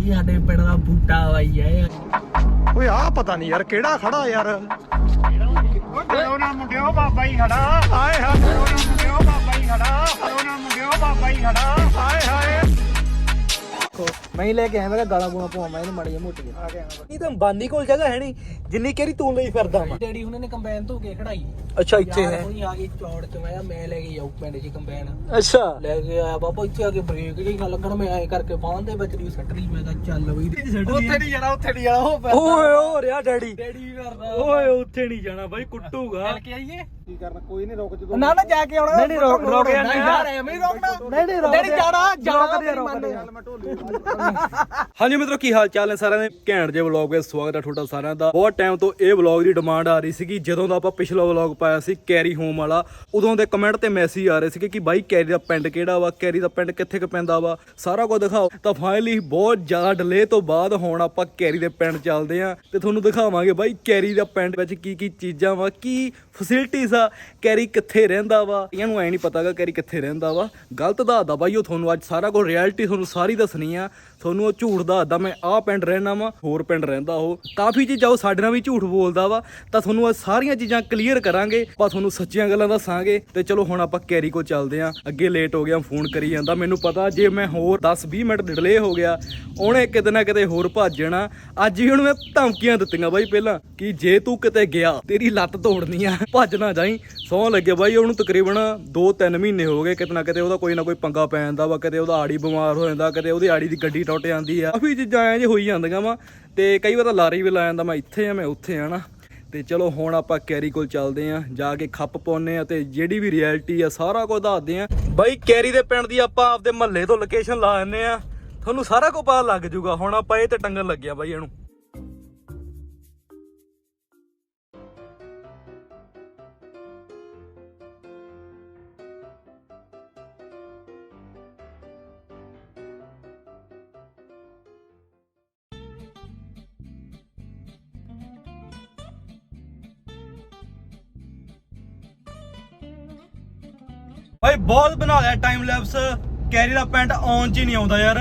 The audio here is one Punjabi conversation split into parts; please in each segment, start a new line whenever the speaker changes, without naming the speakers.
ਇਹ ਸਾਡੇ ਪਿੰਡ ਦਾ ਬੂਟਾ ਬਾਈ ਹੈ
ਓਏ ਆ ਪਤਾ ਨਹੀਂ ਯਾਰ ਕਿਹੜਾ ਖੜਾ ਯਾਰ।
ਉਹਨਾਂ ਮੁੰਡਿਓ ਬਾਬਾ ਹੀ ਖੜਾ।
ਆਏ ਹਾਏ।
ਉਹਨਾਂ ਮੁੰਡਿਓ ਬਾਬਾ ਹੀ ਖੜਾ। ਉਹਨਾਂ ਮੁੰਡਿਓ ਬਾਬਾ ਹੀ ਖੜਾ।
ਆਏ ਹਾਏ।
ਮੈਂ ਹੀ ਲੈ ਕੇ ਆਇਆ ਮੈਂ ਕਿਹਾ ਗਾਲਾਂ ਗੂਲਾਂ ਪਵਾਵਾਂ ਇਹਨੂੰ ਮਾੜੀ ਜਿਹੀ ਮੋਟੀ ਆ ਗਿਆ। ਇਹ ਤਾਂ ਬਾਨੀ ਕੋਲ ਜਗ੍ਹਾ ਹੈ ਨਹੀਂ ਜਿੰਨੀ ਕੇਰੀ ਤੂੰ ਲਈ ਫਿਰਦਾ ਵਾ। ਡੈਡੀ ਹੁਣੇ ਨੇ ਕੰਬਾਈਨ ਧੋ ਕੇ ਖੜਾਈ। ਅੱਛਾ ਇੱਥੇ ਹੈ। ਕੋਈ ਆ ਗਈ ਚੌੜ ਚ ਮੈਂ ਕਿਹਾ ਮੈਂ ਲੈ ਕੇ ਜਾਊ ਪਿੰਡ 'ਚ ਕੰਬਾਈਨ। ਅੱਛਾ। ਲੈ ਕੇ ਆਇਆ ਬਾਬਾ ਇੱਥੇ ਆ ਕੇ ਬ੍ਰੇਕ ਜਿਹੀ ਨਾ ਲੱਗਣ ਮੈਂ ਐ ਕਰਕੇ ਬਾਹਾਂ ਦੇ ਵਿੱਚ ਦੀ ਸੱਟ ਲਈ ਮੈਂ ਕਿਹਾ ਚੱਲ ਬਈ। ਉੱਥੇ ਨਹੀਂ। ਜਾਣਾ ਉੱਥੇ ਨਹੀਂ ਜਾਣਾ ਉਹ
ਓਏ ਹੋ ਰਿਹਾ ਡੈਡੀ।
ਡੈਡੀ ਵੀ ਕਰਦਾ?
ਓਏ ਉੱਥੇ ਨਹੀਂ ਜਾਣਾ ਬਾਈ ਕੁੱਟੂਗਾ।
ਕੇ ਆਈਏ।
ਕੀ ਕਰਨਾ ਕੋਈ ਨਹੀਂ ਰੁਕ ਜਦੋਂ
ਨਾ ਨਾ ਜਾ ਕੇ ਆਉਣਾ।
ਨਹੀਂ, ਨਹੀਂ, ਰੋਕ- ਰੋਕ
ਨਹੀਂ
ਜਾਂਦੇ
ਯਾਰ ਐਵੇਂ ਹੀ ਰੋਕਣਾ।
ਨਹੀਂ, ਨਹੀਂ, ਰੋਕਦੇ
ਡੈਡੀ ਜਾਣਾ ਜਾਣਾ ਮੰਨ।
ਹਾਂਜੀ ਮਿੱਤਰੋ, ਕੀ ਹਾਲ ਚਾਲ ਨੇ ਸਾਰਿਆਂ ਦੇ? ਘੈਂਟ ਜੇ ਵਲੌਗ ਵਿੱਚ ਸਵਾਗਤ ਹੈ ਤੁਹਾਡਾ ਸਾਰਿਆਂ ਦਾ। ਬਹੁਤ ਟਾਈਮ ਤੋਂ ਇਹ ਵਲੌਗ ਦੀ ਡਿਮਾਂਡ ਆ ਰਹੀ ਸੀਗੀ, ਜਦੋਂ ਦਾ ਆਪਾਂ ਪਿਛਲਾ ਵਲੌਗ ਪਾਇਆ ਸੀ ਕੈਰੀ ਹੋਮ ਵਾਲਾ। ਉਦੋਂ ਦੇ ਕਮੈਂਟ ਤੇ ਮੈਸੇਜ ਆ ਰਹੇ ਸੀਗੇ ਕਿ ਬਾਈ ਕੈਰੀ ਦਾ ਪਿੰਡ ਕਿਹੜਾ ਵਾ? ਕੈਰੀ ਦਾ ਪਿੰਡ ਕਿੱਥੇ ਕੁ ਪੈਂਦਾ ਵਾ? ਸਾਰਾ ਕੁਝ ਦਿਖਾਓ। ਤਾਂ ਫਾਈਨਲੀ ਬਹੁਤ ਜ਼ਿਆਦਾ ਡਿਲੇ ਤੋਂ ਬਾਅਦ ਹੁਣ ਆਪਾਂ ਕੈਰੀ ਦੇ ਪਿੰਡ ਚੱਲਦੇ ਆਂ। ਤੇ ਤੁਹਾਨੂੰ ਦਿਖਾਵਾਂਗੇ ਬਾਈ ਕੈਰੀ ਦਾ ਪਿੰਡ ਵਿੱਚ ਕੀ ਕੀ ਚੀਜ਼ਾਂ ਵਾ, ਕੀ ਫੈਸਿਲਿਟੀਜ਼ ਆ ਕੈਰੀ ਕਿੱਥੇ ਰਹਿੰਦਾ ਵਾ? ਇਹਨਾਂ ਨੂੰ ਐ ਨਹੀਂ ਪਤਾਗਾ ਕੈਰੀ ਕਿੱਥੇ ਰਹਿੰਦਾ ਵਾ। ਗਲਤ ਦਾ ਦੱਸਦਾ ਬਾਈ, ਉਹ ਤੁਹਾਨੂੰ ਅੱਜ ਸਾਰਾ ਕੁਝ ਰਿਐਲਿਟੀ ਤੁਹਾਨੂੰ ਸਾਰੀ ਦੱਸਣੀ ਆ। ਤੁਹਾਨੂੰ ਉਹ ਝੂਠ ਦੱਸਦਾ, ਮੈਂ ਆਹ ਪਿੰਡ ਰਹਿਣਾ ਵਾ, ਹੋਰ ਪਿੰਡ ਰਹਿੰਦਾ ਉਹ। ਕਾਫੀ ਚੀਜ਼ਾਂ ਉਹ ਸਾਡੇ ਨਾਲ ਵੀ ਝੂਠ ਬੋਲਦਾ ਵਾ, ਤਾਂ ਤੁਹਾਨੂੰ ਇਹ ਸਾਰੀਆਂ ਚੀਜ਼ਾਂ ਕਲੀਅਰ ਕਰਾਂਗੇ, ਆਪਾਂ ਤੁਹਾਨੂੰ ਸੱਚੀਆਂ ਗੱਲਾਂ ਦੱਸਾਂਗੇ। ਤੇ ਚਲੋ ਹੁਣ ਆਪਾਂ ਕੈਰੀ ਕੋ ਚੱਲਦੇ ਆਂ, ਅੱਗੇ ਲੇਟ ਹੋ ਗਿਆ ਫੋਨ ਕਰੀ ਜਾਂਦਾ। ਮੈਨੂੰ ਪਤਾ, ਜੇ ਮੈਂ ਹੋਰ 10-20 ਮਿੰਟ ਡਿਲੇ ਹੋ ਗਿਆ, ਉਹਨੇ ਕਿਤੇ ਨਾ ਕਿਤੇ ਹੋਰ ਭੱਜ ਜਾਣਾ। ਅੱਜ ਹੀ ਹੁਣ ਮੈਂ ਧਮਕੀਆਂ ਦਿੱਤੀਆਂ ਬਾਈ ਪਹਿਲਾਂ, ਕਿ ਜੇ ਤੂੰ ਕਿਤੇ ਗਿਆ, ਤੇਰੀ ਲੱਤ ਤੋੜਨੀ ਆ, ਭੱਜ ਨਾ ਜਾਈ। ਸੌ ਲੱਗੇ ਬਾਈ, ਉਹਨੂੰ ਤਕਰੀਬਨ 2-3 ਮਹੀਨੇ ਹੋ ਗਏ, ਕਿਤੇ ਨਾ ਕਿਤੇ ਉਹਦਾ ਕੋਈ ਨਾ ਕੋਈ ਪੰਗਾ ਪੈ ਜਾਂਦਾ ਵਾ ਕਦੇ ਉਹਦਾ ਆੜੀ ਬਿਮਾਰ ਹੋ ਜਾਂਦਾ ਕਦੇ ਉਹਦੀ ਆੜੀ ਦੀ ਗੱਡੀ ਟੁੱਟ ਜਾਂਦੀ ਆ। ਕਾਫੀ ਚੀਜ਼ਾਂ ਐ ਜੇ ਹੋਈ ਜਾਂਦੀਆਂ ਵਾ ਤੇ ਕਈ ਵਾਰ ਤਾਂ ਲਾਰੀ ਵੀ ਲਾ ਜਾਂਦਾ, ਮੈਂ ਇੱਥੇ ਆ, ਮੈਂ ਉੱਥੇ ਆ ਨਾ। ਤੇ ਚਲੋ ਹੁਣ ਆਪਾਂ ਕੈਰੀ ਕੋਲ ਚੱਲਦੇ ਆਂ, ਜਾ ਕੇ ਖੱਪ ਪਾਉਨੇ ਆ ਤੇ ਜਿਹੜੀ ਵੀ ਰਿਐਲਿਟੀ ਆ ਸਾਰਾ ਕੁਝ ਦੱਸਦੇ ਆ। ਬਾਈ ਕੈਰੀ ਦੇ ਪਿੰਡ ਦੀ ਆਪਾਂ ਆਪਦੇ ਮਹੱਲੇ ਤੋਂ ਲੋਕੇਸ਼ਨ ਲਾ ਦਿੰਨੇ ਆ। ਤੁਹਾਨੂੰ ਸਾਰਾ ਕੁਝ ਪਤਾ ਲੱਗ ਜਾਊਗਾ। ਹੁਣ ਆਪਾਂ ਇਹ ਤੇ ਟੰਗਣ ਲੱਗਿਆ ਬਾਈ ਇਹਨੂੰ। ਭਾਈ ਬਹੁਤ ਬਣਾ ਲਿਆ ਟਾਈਮ ਲੈਪਸ ਕੈਰੀ ਦਾ ਪਿੰਡ ਆਉਣ ਚ ਹੀ ਨਹੀਂ ਆਉਂਦਾ ਯਾਰ।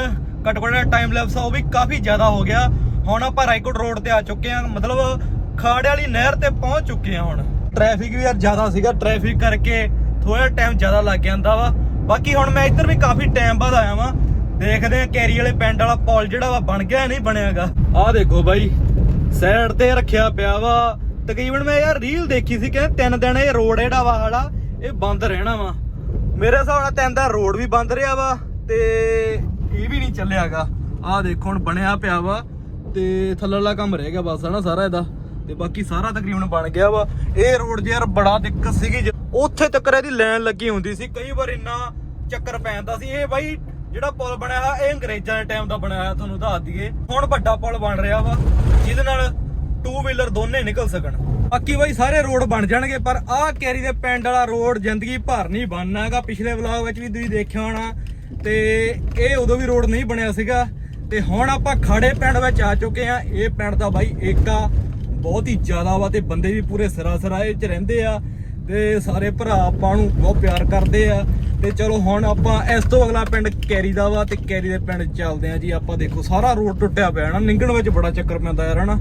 ਘੱਟੋ ਘੱਟ ਟਾਈਮ ਲੈਪਸ ਉਹ ਵੀ ਕਾਫੀ ਜ਼ਿਆਦਾ ਹੋ ਗਿਆ। ਹੁਣ ਆਪਾਂ ਰਾਈਕੋਟ ਰੋਡ ਤੇ ਆ ਚੁੱਕੇ ਆ ਮਤਲਬ ਖਾੜੇ ਵਾਲੀ ਨਹਿਰ ਤੇ ਪਹੁੰਚ ਚੁੱਕੇ ਆ ਹੁਣ। ਟ੍ਰੈਫਿਕ ਵੀ ਯਾਰ ਜ਼ਿਆਦਾ ਸੀਗਾ ਟ੍ਰੈਫਿਕ ਕਰਕੇ ਥੋੜਾ ਟਾਈਮ ਜ਼ਿਆਦਾ ਲੱਗ ਜਾਂਦਾ ਵਾ। ਬਾਕੀ ਹੁਣ ਮੈਂ ਇੱਧਰ ਵੀ ਕਾਫੀ ਟਾਈਮ ਬਾਅਦ ਆਇਆ ਵਾਂ। ਦੇਖਦੇ ਆ ਕੈਰੀ ਵਾਲੇ ਪਿੰਡ ਵਾਲਾ ਪੁਲ ਜਿਹੜਾ ਵਾ ਬਣ ਗਿਆ ਨਹੀਂ ਬਣਿਆਗਾ। ਆਹ ਦੇਖੋ ਬਾਈ ਸਾਈਡ ਤੇ ਰੱਖਿਆ ਪਿਆ ਵਾ। ਤਕਰੀਬਨ ਮੈਂ ਯਾਰ ਰੀਲ ਦੇਖੀ ਸੀ ਕਿ ਤਿੰਨ ਦਿਨ ਇਹ ਰੋਡ ਜਿਹੜਾ ਵਾ ਸਾਡਾ ਇਹ ਬੰਦ ਰਹਿਣਾ ਵਾ। ਮੇਰੇ ਹਿਸਾਬ ਨਾਲ ਤਿੰਨ ਦਾ ਰੋਡ ਵੀ ਬੰਦ ਰਿਹਾ ਵਾ ਤੇ ਇਹ ਵੀ ਨਹੀਂ ਚੱਲਿਆਗਾ ਆਹ ਦੇਖੋ ਹੁਣ ਬਣਿਆ ਪਿਆ ਵਾ ਤੇ ਥੱਲੜਾ ਕੰਮ ਰਹਿ ਗਿਆ ਬਸ, ਹਨਾ ਸਾਰਾ ਇਹਦਾ। ਤੇ ਬਾਕੀ ਸਾਰਾ ਤਕਰੀਬਨ ਬਣ ਗਿਆ ਵਾ। ਇਹ ਰੋਡ ਯਾਰ ਬੜਾ ਦਿੱਕਤ ਸੀਗੀ ਉੱਥੇ ਤੱਕ ਇਹਦੀ ਲਾਈਨ ਲੱਗੀ ਹੁੰਦੀ ਸੀ। ਕਈ ਵਾਰ ਇੰਨਾ ਚੱਕਰ ਪੈਂਦਾ ਸੀ। ਇਹ ਬਾਈ ਜਿਹੜਾ ਪੁਲ ਬਣਿਆ ਹੋਇਆ, ਇਹ ਅੰਗਰੇਜ਼ਾਂ ਦੇ ਟਾਈਮ ਦਾ ਬਣਿਆ ਹੋਇਆ, ਤੁਹਾਨੂੰ ਦੱਸ ਦਈਏ। ਹੁਣ ਵੱਡਾ ਪੁਲ ਬਣ ਰਿਹਾ ਵਾ, ਜਿਹਦੇ ਨਾਲ ਟੂ ਵੀਲਰ ਦੋਨੇ ਨਿਕਲ ਸਕਣ। ਬਾਕੀ ਬਾਈ ਸਾਰੇ ਰੋਡ ਬਣ ਜਾਣਗੇ, ਪਰ ਆਹ ਕੈਰੀ ਦੇ ਪਿੰਡ ਵਾਲਾ ਰੋਡ ਜ਼ਿੰਦਗੀ ਭਰ ਨਹੀਂ ਬਣਨਾ ਹੈਗਾ। ਪਿਛਲੇ ਵਲੌਗ ਵਿੱਚ ਵੀ ਤੁਸੀਂ ਦੇਖਿਆ ਹੋਣਾ, ਤੇ ਇਹ ਉਦੋਂ ਵੀ ਰੋਡ ਨਹੀਂ ਬਣਿਆ ਸੀਗਾ। ਤੇ ਹੁਣ ਆਪਾਂ ਖਾੜੇ ਪਿੰਡ ਵਿੱਚ ਆ ਚੁੱਕੇ ਆ ਇਹ ਪਿੰਡ ਦਾ ਬਾਈ ਏਕਾ, ਬਹੁਤ ਹੀ ਜ਼ਿਆਦਾ ਵਾ, ਤੇ ਬੰਦੇ ਵੀ ਪੂਰੇ ਸਰਾਸਰਾ ਇਹ ਚ ਰਹਿੰਦੇ ਆ। ਤੇ ਸਾਰੇ ਭਰਾ ਆਪਾਂ ਨੂੰ ਬਹੁਤ ਪਿਆਰ ਕਰਦੇ ਆ। ਤੇ ਚਲੋ ਹੁਣ ਆਪਾਂ ਇਸ ਤੋਂ ਅਗਲਾ ਪਿੰਡ ਕੈਰੀ ਦਾ ਵਾ, ਤੇ ਕੈਰੀ ਦੇ ਪਿੰਡ ਚੱਲਦੇ ਆ ਜੀ। ਆਪਾਂ ਦੇਖੋ, ਸਾਰਾ ਰੋਡ ਟੁੱਟਿਆ ਪਿਆ ਨਾ। ਨਿੰਗਣ ਵਿੱਚ ਬੜਾ ਚੱਕਰ ਪੈਂਦਾ ਯਾਰ, ਹਨਾ?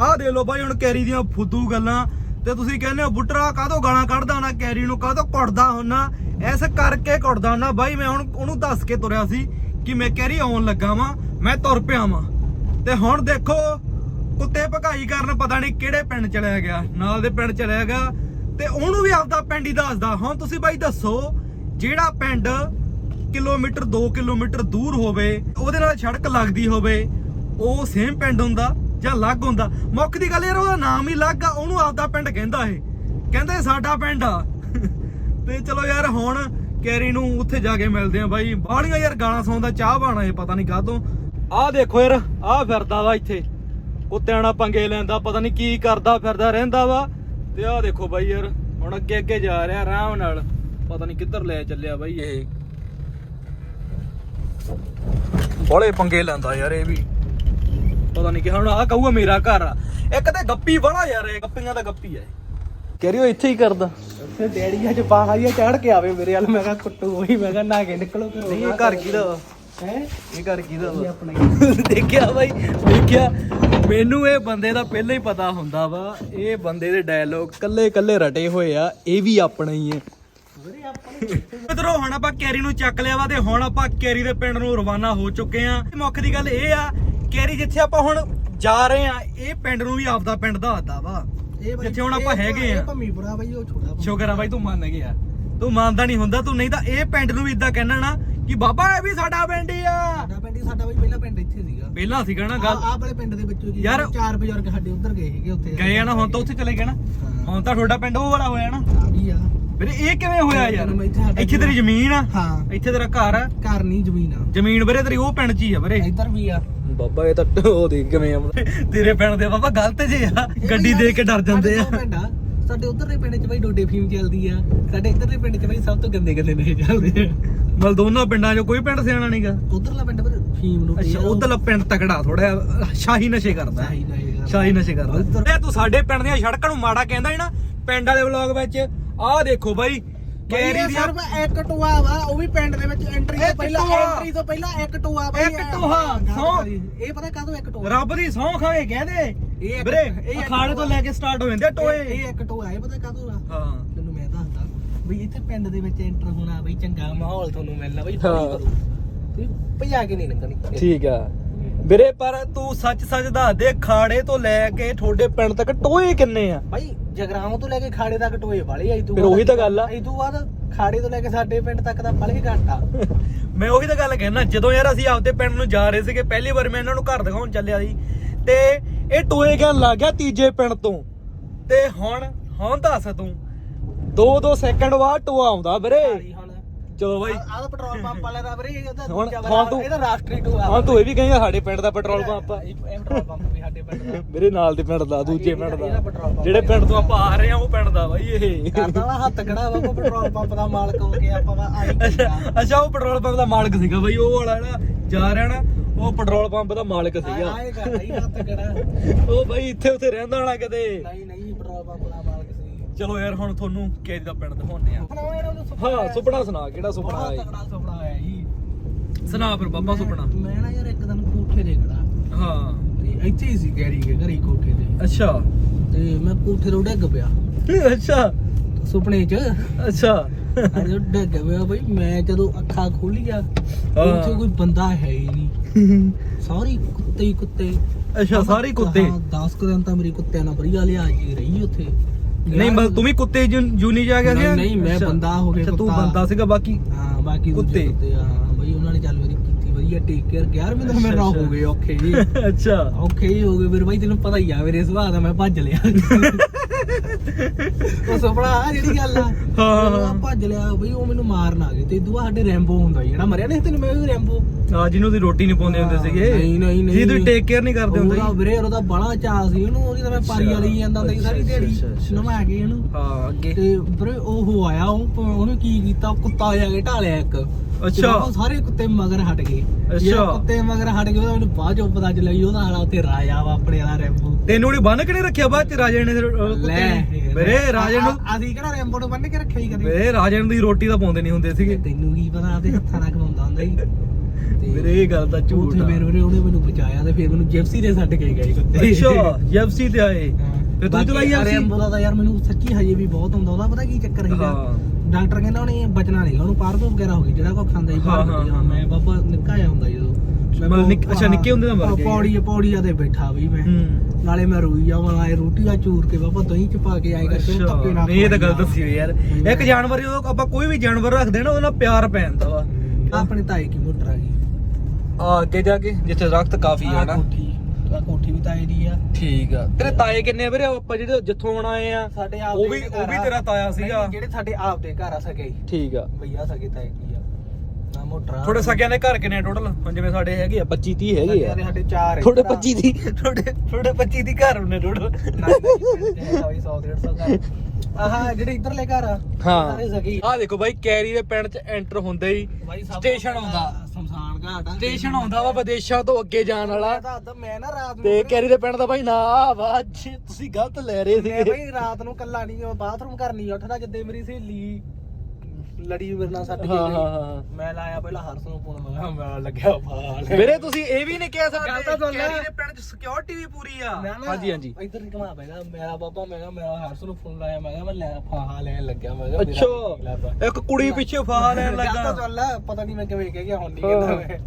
ਆਹ ਦੇ ਲੋ ਬਾਈ, ਹੁਣ ਕੈਰੀ ਦੀਆਂ ਫੁੱਦੂ ਗੱਲਾਂ। ਤੇ ਤੁਸੀਂ ਕਹਿੰਦੇ ਹੋ ਬੁੱਟਰਾ ਕਾਹਦੋਂ ਗਾਲਾਂ ਕੱਢਦਾ ਨਾ ਕੈਰੀ ਨੂੰ ਕਾਹਦੋਂ ਕੁੱਟਦਾ ਹੁੰਨਾ ਐਸ ਕਰਕੇ ਕੁੱਟਦਾ ਹੁੰਨਾ ਬਾਈ, ਮੈਂ ਹੁਣ ਉਹਨੂੰ ਦੱਸ ਕੇ ਤੁਰਿਆ ਸੀ ਕਿ ਮੈਂ ਕੈਰੀ ਆਉਣ ਲੱਗਾ ਵਾਂ, ਮੈਂ ਤੁਰ ਪਿਆ ਵਾਂ। ਤੇ ਹੁਣ ਦੇਖੋ, ਕੁੱਤੇ ਭਕਾਈ ਕਰਨ ਪਤਾ ਨਹੀਂ ਕਿਹੜੇ ਪਿੰਡ ਚਲਿਆ ਗਿਆ। ਨਾਲ ਦੇ ਪਿੰਡ ਚਲਿਆ ਗਿਆ। ਤੇ ਉਹਨੂੰ ਵੀ ਆਪਦਾ ਪਿੰਡ ਹੀ ਦੱਸਦਾ। ਹੁਣ ਤੁਸੀਂ ਬਾਈ ਦੱਸੋ, ਜਿਹੜਾ ਪਿੰਡ ਕਿਲੋਮੀਟਰ 2 ਕਿਲੋਮੀਟਰ ਦੂਰ ਹੋਵੇ, ਉਹਦੇ ਨਾਲ ਸੜਕ ਲੱਗਦੀ ਹੋਵੇ, ਉਹ ਸੇਮ ਪਿੰਡ ਹੁੰਦਾ? ਜਾਂ ਅਲੱਗ ਹੁੰਦਾ। ਮੁੱਖ ਦੀ ਗੱਲ ਯਾਰ, ਉਹਦਾ ਨਾਮ ਹੀ ਅਲੱਗ ਆ, ਉਹਨੂੰ ਆਪਦਾ ਪਿੰਡ ਕਹਿੰਦਾ ਇਹ। ਕਹਿੰਦੇ ਸਾਡਾ ਪਿੰਡ ਆ। ਤੇ ਚਲੋ ਯਾਰ, ਹੁਣ ਕੈਰੀ ਨੂੰ ਉੱਥੇ ਜਾ ਕੇ ਮਿਲਦੇ ਆ ਬਾਈ। ਬਾਹਲੀਆਂ ਯਾਰ ਗਾਣਾ ਸੁਣਦਾ ਚਾਹ ਬਾਣਾ ਇਹ ਪਤਾ ਨਹੀਂ ਕਾਹਤੋਂ। ਆਹ ਦੇਖੋ ਯਾਰ, ਆਹ ਫਿਰਦਾ ਵਾ ਇੱਥੇ। ਕੁੱਤਿਆਂ ਨਾਲ ਪੰਗੇ ਲੈਂਦਾ, ਪਤਾ ਨਹੀਂ ਕੀ ਕਰਦਾ ਫਿਰਦਾ, ਰਹਿੰਦਾ ਵਾ। ਤੇ ਆਹ ਦੇਖੋ ਬਾਈ ਯਾਰ, ਹੁਣ ਅੱਗੇ ਅੱਗੇ ਜਾ ਰਿਹਾ ਆਰਾਮ ਨਾਲ। ਪਤਾ ਨਹੀਂ ਕਿੱਧਰ ਲੈ ਚੱਲਿਆ ਬਾਈ ਇਹ। ਬੋਲੇ ਪੰਗੇ ਲੈਂਦਾ ਯਾਰ, ਇਹ ਵੀ। ਪਤਾ ਨਹੀਂ ਕਿ ਹੁਣ ਆਹ ਕਹੂਗਾ ਮੇਰਾ ਘਰ ਆ। ਇੱਕ ਤੇ ਗੱਪੀ ਬੜਾ ਯਾਰ ਇਹ ਗੱਪੀਆਂ ਦਾ ਗੱਪੀ ਐ ਕੈਰੀ ਉਹ ਇੱਥੇ ਹੀ ਕਰਦਾ।
ਤੇ ਡੈਡੀ ਅੱਜ ਬਾਹਰ ਚੜ ਕੇ ਆਵੇ ਮੇਰੇ ਵੱਲ। ਮੈਂ ਕਿਹਾ ਕੁੱਟੂ ਉਹੀ ਮੈਂ ਕਿਹਾ ਨਾ ਕੇ ਨਿਕਲੋ ਘਰੋਂ
ਨਹੀਂ ਇਹ ਘਰ ਕਿਹਦਾ ਵਾ?
ਹੈ?
ਇਹ ਘਰ ਕਿਹਦਾ ਵਾ?
ਆਪਣਾ
ਦੇਖਿਆ ਬਾਈ ਦੇਖਿਆ। ਮੈਨੂੰ ਇਹ ਬੰਦੇ ਦਾ ਪਹਿਲਾਂ ਹੀ ਪਤਾ ਹੁੰਦਾ ਵਾ। ਇਹ ਬੰਦੇ ਦੇ ਡਾਇਲੋਗ ਕੱਲੇ ਕੱਲੇ ਰਟੇ ਹੋਏ ਆ। ਇਹ ਵੀ ਆਪਣਾ ਹੀ ਹੈ ਮਿੱਤਰੋ ਹੁਣ ਆਪਾਂ ਕੈਰੀ ਨੂੰ ਚੱਕ ਲਿਆ ਵਾ ਤੇ ਹੁਣ ਆਪਾਂ ਕੈਰੀ ਦੇ ਪਿੰਡ ਨੂੰ ਰਵਾਨਾ ਹੋ ਚੁੱਕੇ ਆ। ਮੁੱਖ ਦੀ ਗੱਲ ਇਹ ਆ ਕੈਰੀ ਜਿੱਥੇ ਆਪਾਂ ਹੁਣ ਜਾ ਰਹੇ ਆ ਇਹ ਪਿੰਡ ਨੂੰ ਵੀ ਆਪਦਾ ਪਿੰਡ ਦੱਸਦਾ ਵਾ।
ਇਹ ਬਾਈ-
ਜਿੱਥੇ ਹੁਣ ਆਪਾਂ
ਇਹ-
ਹੈਗੇ ਆ।
ਇਹ ਭੰਮੀਪੁਰਾ ਬਾਈ ਉਹ ਛੋਟਾ
ਸ਼ੁਕਰ ਆ ਬਾਈ ਤੂੰ ਮੰਨ ਗਿਆ। ਤੂੰ ਮੰਨਦਾ ਨਹੀਂ ਹੁੰਦਾ ਤੂੰ ਨਹੀਂ ਤਾਂ ਇਹ ਪਿੰਡ ਨੂੰ ਵੀ ਇਦਾਂ ਕਹਿਣਾ ਨਾ ਕਿ ਬਾਬਾ ਇਹ ਵੀ ਸਾਡਾ ਪਿੰਡ ਹੀ ਆ।
ਸਾਡਾ ਪਿੰਡ ਹੀ ਸਾਡਾ ਬਾਈ ਪਹਿਲਾ ਪਿੰਡ ਇੱਥੇ ਸੀਗਾ।
ਪਹਿਲਾਂ ਸੀਗਾ ਨਾ ਗੱਲ।
ਆਹ ਵਾਲੇ ਪਿੰਡ ਦੇ ਵਿੱਚੋਂ ਜੀ
ਯਾਰ-
ਚਾਰ ਬਜ਼ੁਰਗ ਸਾਡੇ ਉੱਧਰ ਗਏ ਸੀਗੇ ਉੱਥੇ।
ਗਏ ਆ ਨਾ ਹੁਣ ਤਾਂ ਉੱਥੇ ਚਲੇ ਗਏ ਨਾ।
ਹਾਂ।
ਹੁਣ ਤਾਂ ਤੁਹਾਡਾ ਪਿੰਡ ਉਹ ਵਾਲਾ ਹੋਇਆ ਨਾ।
ਆ ਵੀ ਆ।
ਵੀਰੇ ਇਹ ਕਿਵੇਂ ਹੋਇਆ ਯਾਰ?
ਇੱਥੇ
ਤੇਰੀ ਜ਼ਮੀਨ ਆ।
ਹਾਂ।
ਇੱਥੇ ਤੇਰਾ ਘਰ ਆ।
ਘਰ ਨਹੀਂ ਜ਼ਮੀਨ ਆ।
ਜ਼ਮੀਨ ਵੀਰੇ ਤੇਰੀ ਉਹ ਪਿੰਡ 'ਚ ਹੀ ਆ ਵੀਰੇ।
ਇੱਧਰ ਵੀ ਆ।
ਬਾਬਾ ਇਹ ਤਾਂ ਉਹ ਦੇਖ ਕਿਵੇਂ ਆ? ਤੇਰੇ ਪਿੰਡ ਦੇ ਬਾਬਾ ਗਲਤ ਜੇ ਆ। ਗੱਡੀ ਦੇਖ ਕੇ ਡਰ ਜਾਂਦੇ ਆ।
ਸਾਡੇ ਉੱਧਰ ਦੇ ਪਿੰਡ 'ਚ ਬਾਈ ਡੋਡੇ ਫੀਮ ਚੱਲਦੀ ਆ। ਸਾਡੇ ਇੱਧਰ ਦੇ ਪਿੰਡ 'ਚ ਬਾਈ ਸਭ ਤੋਂ ਗੰਦੇ ਗੰਦੇ ਨਸ਼ੇ ਚੱਲਦੇ
ਮਲ ਦੋਨਾਂ ਪਿੰਡਾਂ 'ਚੋਂ ਕੋਈ ਪਿੰਡ ਸਿਆਣਾ ਨਹੀਂਗਾ
ਉਧਰਲਾ ਪਿੰਡ ਪਰ ਫੀਮ ਨੂੰ
ਅੱਛਾ ਉਧਰਲਾ ਪਿੰਡ ਤਕੜਾ ਥੋੜਾ ਸ਼ਾਹੀ ਨਸ਼ੇ ਕਰਦਾ।
ਸਹੀ ਨਹੀਂ
ਨਸ਼ੇ ਕਰਦਾ। ਇਹ ਤੂੰ ਸਾਡੇ ਪਿੰਡ ਦੀਆਂ ਸੜਕਾਂ ਨੂੰ ਮਾੜਾ ਕਹਿੰਦਾ ਸੀ ਨਾ। ਪਿੰਡ ਵਾਲੇ ਵਲੌਗ ਵਿੱਚ ਆਹ ਦੇਖੋ ਬਾਈ ਕੈਰੀ ਦੀਆਂ
ਸਿਰਫ ਇੱਕ ਟੂਆ ਵਾ ਉਹ ਵੀ ਪਿੰਡ ਦੇ ਵਿੱਚ ਐਂਟਰੀ ਤੋਂ
ਇੱਕ
ਪਹਿਲਾਂ
ਟੋਆ।
ਐਂਟਰੀ ਤੋਂ ਪਹਿਲਾਂ ਇੱਕ ਟੂਆ ਬਾਈ
ਇੱਕ ਟੋਆ, ਸੌ।
ਇਹ ਪਤਾ ਕਾਹਦੋਂ ਇੱਕ ਟੂਆ
ਰੱਬ ਦੀ ਸੌਂ ਖਾਏ ਕਹਿੰਦੇ
ਇਹ ਇੱਕ-
ਵੀਰੇ
ਇਹ ਇੱਕ
ਅਖਾੜੇ ਤੋਂ
ਟੋਆ।
ਲੈ ਕੇ ਸਟਾਰਟ ਹੋ ਜਾਂਦੇ ਆ ਟੋਏ
ਇਹ ਇਹ ਇੱਕ ਟੂਆ ਇਹ ਪਤਾ ਕਾਹਦੋਂ ਆ
ਹਾਂ
ਤੈਨੂੰ ਮੈਂ ਦੱਸਦਾ ਬਈ ਇੱਥੇ ਪਿੰਡ ਦੇ ਵਿੱਚ ਐਂਟਰ ਹੋਣਾ ਬਈ ਚੰਗਾ ਮਾਹੌਲ ਤੁਹਾਨੂੰ ਮਿਲਣਾ ਬਈ
ਹਾਂ।
ਤੁਸੀਂ ਭਜਾ ਕੇ ਨਹੀਂ ਲੰਘਣੀ
ਠੀਕ ਆ ਵੀਰੇ ਪਰ ਤੂੰ ਸੱਚ ਸੱਚ ਦੱਸ ਦੇ ਖਾੜੇ ਤੋਂ ਲੈ ਕੇ ਤੁਹਾਡੇ ਪਿੰਡ ਤੱਕ ਟੋਏ ਕਿੰਨੇ ਆ?
ਭਾਈ ਜਗਰਾਉਂ ਤੋਂ ਲੈ ਕੇ ਖਾੜੇ ਤੱਕ ਟੋਏ ਵਾਲੇ ਆਈ ਤੂੰ
ਫਿਰ ਉਹੀ ਤਾਂ ਗੱਲ ਆ।
ਇਹ ਤੋਂ ਬਾਅਦ ਖਾੜੇ ਤੋਂ ਲੈ ਕੇ ਸਾਡੇ ਪਿੰਡ ਤੱਕ ਦਾ ਬੜੇ ਘੱਟ।
ਮੈਂ ਉਹੀ ਤਾਂ ਗੱਲ ਕਹਿਣਾ ਜਦੋਂ ਯਾਰ ਅਸੀਂ ਆਪਦੇ ਪਿੰਡ ਨੂੰ ਜਾ ਰਹੇ ਸੀਗੇ ਪਹਿਲੀ ਵਾਰ ਮੈਂ ਇਹਨਾਂ ਨੂੰ ਘਰ ਦਿਖਾਉਣ ਚੱਲਿਆ ਸੀ ਤੇ ਇਹ ਟੋਏ ਕਹਿਣ ਲੱਗ ਗਿਆ ਤੀਜੇ ਪਿੰਡ ਤੋਂ। ਤੇ ਹੁਣ ਹੁਣ ਦੱਸ ਤੂੰ 2-2 ਸੈਕਿੰਡ ਬਾਅਦ ਟੋਆ ਆਉਂਦਾ ਵੀਰੇ। ਚਲੋ ਬਾਈ।
ਆਹ ਤਾਂ ਪੈਟਰੋਲ ਪੰਪ ਵਾਲਾ ਦਾ ਵੀਰੇ ਇਹਦਾ
ਹੁਣ-
ਦੂਜਾ
ਹੁਣ
ਵਾਲਾ
ਤੂੰ-
ਇਹਦਾ ਰਾਸ਼ਟਰੀ ਟੂਆ
ਹੁਣ ਤੂੰ ਇਹ ਵੀ ਕਹੇਂਗਾ ਸਾਡੇ ਪਿੰਡ ਦਾ ਪੈਟਰੋਲ ਪੰਪ ਆ।
ਇਹ ਪੈਟਰੋਲ ਪੰਪ ਵੀ ਸਾਡੇ ਪਿੰਡ ਦਾ।
ਮੇਰੇ ਨਾਲ ਦੇ ਪਿੰਡ ਦਾ ਦੂਜੇ ਪਿੰਡ
ਇਹਦਾ
ਦਾ
ਪੈਟਰੋਲ ਪੰਪ
ਜਿਹੜੇ ਪਿੰਡ ਤੋਂ ਆਪਾਂ ਆ ਰਹੇ ਆ ਉਹ ਪਿੰਡ ਦਾ ਬਾਈ ਇਹ।
ਕਰਦਾ ਵਾ ਹੱਥ ਕੜਾ ਵਾ ਪੈਟਰੋਲ ਪੰਪ ਦਾ ਮਾਲਕ ਹੋ ਕੇ ਆਪਾਂ ਵਾ ਆਈ
ਅੱਛਾ ਅੱਛਾ ਉਹ ਪੈਟਰੋਲ ਪੰਪ ਦਾ ਮਾਲਕ ਸੀਗਾ ਬਾਈ ਉਹ ਵਾਲਾ ਨਾ ਜਾ ਰਿਹਾ ਨਾ ਉਹ ਪੈਟਰੋਲ ਪੰਪ ਦਾ ਮਾਲਕ ਸੀਗਾ।
ਆਏ ਕਰਦਾ ਹੀ ਹੱਥ ਕੜਾ
ਉਹ ਬਾਈ ਇੱਥੇ ਉੱਥੇ ਰਹਿੰਦਾ ਹੋਣਾ ਕਿਤੇ।
ਨਹੀਂ ਨਹੀਂ ਪੈਟਰੋਲ ਪੰਪ ਦਾ
ਚਲੋ ਯਾਰ ਹੁਣ ਤੁਹਾਨੂੰ ਕੇਜ ਦਾ ਪਿੰਡ ਦਿਖਾਉਂਦੇ ਆ
ਸੁਣਾਓ ਯਾਰ ਉਹਨੂੰ ਸੁਪਨਾ
ਹਾਂ। ਸੁਪਨਾ ਸੁਣਾ ਕਿਹੜਾ ਸੁਪਨਾ
ਬੜਾ
ਆਇਆ
ਤਕੜਾ ਸੁਪਨਾ ਆਇਆ ਜੀ।
ਸੁਣਾ ਫਿਰ ਬਾਬਾ ਸੁਪਨਾ।
ਮੈਂ ਨਾ ਯਾਰ ਇੱਕ ਦਿਨ ਕੋਠੇ ਤੇ ਖੜਾ।
ਹਾਂ।
ਤੇ ਇੱਥੇ ਹੀ ਸੀ ਗੈਰੀ ਕੇ ਘਰੀ ਕੋਠੇ ਤੇ।
ਅੱਛਾ।
ਤੇ ਮੈਂ ਕੋਠੇ ਤੋਂ ਡਿੱਗ ਪਿਆ।
ਅੱਛਾ।
ਸੁਪਨੇ 'ਚ।
ਅੱਛਾ।
ਅੱਜ ਡਿੱਗ ਪਿਆ ਬਈ ਮੈਂ ਜਦੋਂ ਅੱਖਾਂ ਖੋਲੀਆਂ
ਹਾਂ।
ਉੱਥੇ ਕੋਈ ਬੰਦਾ ਹੈ ਹੀ ਨਹੀਂ। ਸਾਰੀ ਕੁੱਤੇ ਹੀ ਕੁੱਤੇ।
ਅੱਛਾ ਸਾਰੇ ਕੁੱਤੇ
ਹਾਂ 10 ਕੁ ਦਿਨ ਤਾਂ ਮੇਰੀ ਕੁੱਤਿਆਂ ਨਾਲ ਬੜੀ ਗੱਲ ਆ ਜੀ ਰਹੀ ਉੱਥੇ।
ਨਹੀਂ ਮਤਲਬ ਤੂੰ ਵੀ ਕੁੱਤੇ ਜੂਨੀ ਜਾ ਗਿਆ ਸੀ
ਨਹੀਂ, ਮੈਂ। ਬੰਦਾ ਹੋ ਗਿਆ
ਅੱਛਾ, ਤੂੰ
ਕੁੱਤਾ।
ਬੰਦਾ ਸੀਗਾ ਬਾਕੀ
ਹਾਂ ਬਾਕੀ
ਕੁੱਤੇ।
ਕੁੱਤੇ ਹਾਂ ਬਈ ਉਹਨਾਂ ਨੇ ਚੱਲ ਮੇਰੀ ਕੀਤੀ ਵਧੀਆ ਟੇਕ ਕੇਅਰ 11ਵੇਂ ਦਿਨ ਮੇਰੇ ਹੋ ਗਏ ਔਖੇ ਜੀ
ਅੱਛਾ
ਔਖੇ ਹੀ ਹੋ ਗਏ ਫਿਰ ਬਾਈ ਤੈਨੂੰ ਪਤਾ ਹੀ ਆ ਮੇਰੇ ਸੁਭਾਅ ਦਾ ਮੈਂ ਭੱਜ ਲਿਆ ਸੁਪਨਾ ਆ ਜਿਹੜੀ ਗੱਲ ਆ।
ਹਾਂ।
ਉਹ ਭੱਜ ਲਿਆ ਬਈ ਉਹ ਮੈਨੂੰ ਮਾਰਨ ਆ ਗਏ ਤੇ ਦੁਆ ਸਾਡੇ ਰੈਂਬੋ ਹੁੰਦਾ ਸੀ, ਜਿਹੜਾ ਮਰਿਆ ਨਹੀਂ ਤੈਨੂੰ ਮੈਂ ਵੀ ਰੈਂਬੋ?
ਆ ਜਿਹਨੂੰ ਦੀ ਰੋਟੀ ਨਹੀਂ ਪਾਉਂਦੇ ਹੁੰਦੇ ਸੀਗੇ।
ਨਹੀਂ ਨਹੀਂ ਨਹੀਂ।
ਜੀ ਤੁਸੀਂ ਟੇਕ ਕੇਅਰ ਨਹੀਂ ਕਰਦੇ ਹੁੰਦੇ
ਉਹਦਾ ਵੀਰੇ ਉਹਦਾ ਬੜਾ ਚਾਹ ਸੀ ਉਹਨੂੰ ਉਹਦੀ ਤਾਂ ਮੈਂ ਪਾਰੀ ਵਾਲੀ ਜਾਂਦਾ ਹੁੰਦਾ ਸੀ ਸਾਰੀ
ਅੱਛਾ,
ਦਿਹਾੜੀ
ਅੱਛਾ, ਅੱਛਾ।
ਨਮਾ ਕੇ ਇਹਨੂੰ
ਹਾਂ ਅੱਗੇ।
ਤੇ ਵੀਰੇ ਉਹ ਆਇਆ ਉਹ ਉਹਨੇ ਕੀ ਕੀਤਾ? ਉਹ ਕੁੱਤਾ ਆ ਕੇ ਢਾਲਿਆ ਇੱਕ।
ਅੱਛਾ।
ਉਹ ਸਾਰੇ ਕੁੱਤੇ ਮਗਰ ਹਟ ਗਏ।
ਅੱਛਾ।
ਕੁੱਤੇ ਮਗਰ ਹਟ ਗਏ ਉਹਦਾ ਮੈਨੂੰ ਬਾਅਦ ਚੋਂ ਪਤਾ ਚੱਲਿਆ ਵੀ ਉਹਦਾ ਹਾਲਾ ਉੱਥੇ ਰਾਜਾ ਵਾ ਆਪਣੇ ਵਾਲਾ ਰੈਂਬੋ।
ਤੈਨੂੰ ਨਹੀਂ ਬੰਨ ਕੇ ਨਹੀਂ ਰੱਖਿਆ ਬਾਅਦ ਚ ਰਾਜੇ ਨੇ ਕੁੱਤੇ? ਵੀਰੇ ਰਾਜੇ ਨੂੰ
ਅਸੀਂ ਕਿਹੜਾ ਰੈਂਬੋ ਨੂੰ ਬੰਨ ਕੇ ਰੱਖਿਆ ਹੀ ਕਦੇ?
ਵੀਰੇ ਰਾਜੇ ਨੂੰ ਦੀ ਰੋਟੀ ਤਾਂ ਪਾਉਂਦੇ ਨਹੀਂ ਹੁੰਦੇ ਸੀਗੇ।
ਤੈਨੂੰ ਕੀ ਪਤਾ ਉਹਦੇ ਹੱਥਾਂ ਨਾਲ ਖਵਾਉਂਦਾ ਹੁੰਦਾ ਸੀ।
ਵੀਰੇ ਇਹ ਗੱਲ ਤਾਂ ਝੂਠ ਆ।
ਫਿਰ ਉਹਨੇ ਮੈਨੂੰ ਬਚਾਇਆ ਤੇ ਫਿਰ ਮੈਨੂੰ ਜਿਪਸੀ ਦੇ ਛੱਡ ਕੇ ਗਏ ਕੁੱਤੇ।
ਅੱਛਾ ਜੈਫਸੀ ਤੇ ਆਏ। ਤੇ ਤੂੰ ਚਲਾਈ ਜਾਂਦੀ?
ਰੈਂਬੋ ਦਾ ਯਾਰ ਮੈਨੂੰ ਸੱਚੀ ਹਜੇ ਵੀ ਬਹੁਤ ਹੁੰਦਾ ਉਹਦਾ ਪਤਾ ਕੀ ਚੱਕਰ ਹੈਗਾ ਡਾਕਟਰ ਕਹਿੰਦਾ ਉਹਨੇ ਬਚਣਾ ਨਹੀਂ ਉਹਨੂੰ ਪਾਰਕੋ ਵਗੈਰਾ ਹੋ ਗਈ ਜਿਹੜਾ ਕੋ ਖਾਂਦਾ ਹੀ
ਹਾਂ, ਹਾਂ, ਹਾਂ।
ਮੈਂ ਬਾਬਾ ਨਿੱਕਾ ਜਿਹਾ ਹੁੰਦਾ ਜਦੋਂ ਮੈਂ
ਮਤਲਬ ਨਿੱਕ- ਅੱਛਾ, ਨਿੱਕੇ ਹੁੰਦੇ ਦਾ ਮਰ ਗਿਆ।
ਪੌੜੀ ਪੌੜੀਆਂ ਤੇ ਬੈਠਾ ਵੀ ਮੈਂ।
ਹੂੰ।
ਨਾਲੇ ਮੈਂ ਰੋਈ ਜਾਵਾਂ ਨਾਲੇ ਰੋਟੀ ਆ ਚੂਰ ਕੇ ਬਾਬਾ ਦਹੀਂ ਚ ਪਾ ਕੇ ਆਏ ਕਰਕੇ ਉਹ ਧੱਕੇ
ਅੱਛਾ
ਨਾਲ
ਨਹੀਂ ਇਹ ਤਾਂ ਗੱਲ
ਖਵਾਈ
ਦੱਸੀ ਹੋਈ ਯਾਰ। ਇੱਕ ਜਾਨਵਰ ਜਦੋਂ ਆਪਾਂ ਕੋਈ ਵੀ ਜਾਨਵਰ ਰੱਖਦੇ ਨਾ ਉਹਦੇ ਨਾਲ ਪਿਆਰ ਪੈ ਜਾਂਦਾ ਵਾ।
ਆ ਆਪਣੇ ਤਾਏ ਕੀ ਮੋਟਰ ਆ ਗਈ?
ਆ ਅੱਗੇ ਜਾ ਕੇ ਜਿੱਥੇ ਦਰਖਤ ਕਾਫੀ
ਆ ਕੋਠੀ ਆ ਕੋਠੀ ਵੀ ਤਾਏ ਦੀ ਆ।
ਠੀਕ ਆ। ਤੇਰੇ ਤਾਏ ਕਿੰਨੇ ਆ ਵੀਰੇ? ਆਪਾਂ ਜਿਹੜੇ ਜਿੱਥੋਂ ਹੁਣ ਆਏ ਆ।
ਸਾਡੇ ਆਪ
ਉਹ ਵੀ ਉਹ ਵੀ। ਤੇਰਾ ਤਾਇਆ ਸੀਗਾ।
ਜਿਹੜੇ ਸਾਡੇ ਆਪ ਦੇ ਘਰ ਆ ਸਕੇ।
ਠੀਕ ਆ।
ਭਈਆ ਸਕੇ ਤਾਏ ਕੀ ਆ। ਨਾ ਮੋਟਰ
ਤੁਹਾਡੇ ਸਕਿਆਂ ਦੇ ਘਰ ਕਿੰਨੇ ਟੋਟਲ ਹੁਣ ਜਿਵੇਂ ਸਾਡੇ ਹੈਗੇ ਆ 25 30 ਹੈਗੇ ਆ।
ਸਾਡੇ ਚਾਰ
ਤੁਹਾਡੇ 25 ਦੀ ਤੁਹਾਡੇ ਤੁਹਾਡੇ 25 ਦੀ ਘਰ ਹੁੰਨੇ ਟੋਟਲ
ਨਾ 100 150 ਘਰ ਆਹ ਜਿਹੜੇ ਇੱਧਰਲੇ ਘਰ ਆ
ਹਾਂ।
ਸਾਰੇ ਸਕੀ
ਆ ਦੇਖੋ ਬਾਈ ਕੈਰੀ ਦੇ ਪਿੰਡ ਚ ਐਂਟਰ ਹੁੰਦੇ ਹੀ। ਸਟੇਸ਼ਨ ਆਉਂਦਾ।
ਸ਼ਮਸ਼ਾਨ ਘਾਟ ਆ।
ਸਟੇਸ਼ਨ ਆਉਂਦਾ ਵਾ ਵਿਦੇਸ਼ਾਂ ਤੋਂ ਅੱਗੇ ਜਾਣ ਵਾਲਾ।
ਮੈਂ ਨਾ ਰਾਤ ਨੂੰ
ਤੇ ਕੈਰੀ ਦੇ ਪਿੰਡ ਦਾ ਬਾਈ ਨਾ ਬਾਜ ਤੁਸੀਂ ਗਲਤ ਲੈ ਰਹੇ
ਮੈਂ
ਸੀ
ਰਾਤ ਨੂੰ ਕੱਲਾ ਨਹੀਂ ਉਹ ਬਾਥਰੂਮ ਕਰਨੀ ਉੱਠਦਾ ਜਿੱਦੇ ਮੇਰੀ ਸਹੇਲੀ ਲੜੀ ਮੇਰੇ ਨਾਲ ਸੱਟ
ਹਾਂ ਹਾਂ
ਗਈ
ਹਾਂ
ਮੈਂ ਲਾਇਆ ਪਹਿਲਾਂ ਹਰਸ ਨੂੰ ਫੋਨ ਮੈਂ ਕਿਹਾ ਮੈਂ ਲੱਗਿਆ ਫਾਲ।
ਵੀਰੇ ਤੁਸੀਂ ਇਹ ਵੀ ਨਹੀਂ ਕਿਹਾ
ਗੱਲ ਤਾਂ
ਸਾਡੇ
ਸੁਣ ਲੈ।
ਕੈਰੀ ਦੇ ਪਿੰਡ ਚ ਸਿਕਿਉਰਿਟੀ ਵੀ ਪੂਰੀ ਆ।
ਮੈਂ ਨਾ।
ਹਾਂਜੀ ਹਾਂਜੀ।
ਇੱਧਰ ਨਹੀਂ ਘਮਾ ਪੈਗਾ ਮੇਰਾ ਬਾਬਾ ਮੈਂ ਕਿਹਾ ਮੇਰਾ ਹਰਸ ਨੂੰ ਫੋਨ ਲਾਇਆ ਮੈਂ ਕਿਹਾ ਮੈਂ ਲੈ ਫਾਹਾ ਲੈਣ ਲੱਗਿਆ ਮੈਂ ਕਿਹਾ ਮੇਰਾ ਕੀ ਲੱਗਦਾ।
ਅੱਛਾ ਇੱਕ ਕੁੜੀ ਪਿੱਛੇ ਫਾਹ ਲੈਣ
ਗੱਲ ਤਾਂ
ਲੱਗਾ।
ਸੁਣ ਲੈ ਪਤਾ ਨਹੀਂ ਮੈਂ ਕਿਵੇਂ ਕਹਿ ਗਿਆ ਹੁਣ ਨਹੀਂ
ਹਾਂ।
ਕਹਿੰਦਾ ਮੈਂ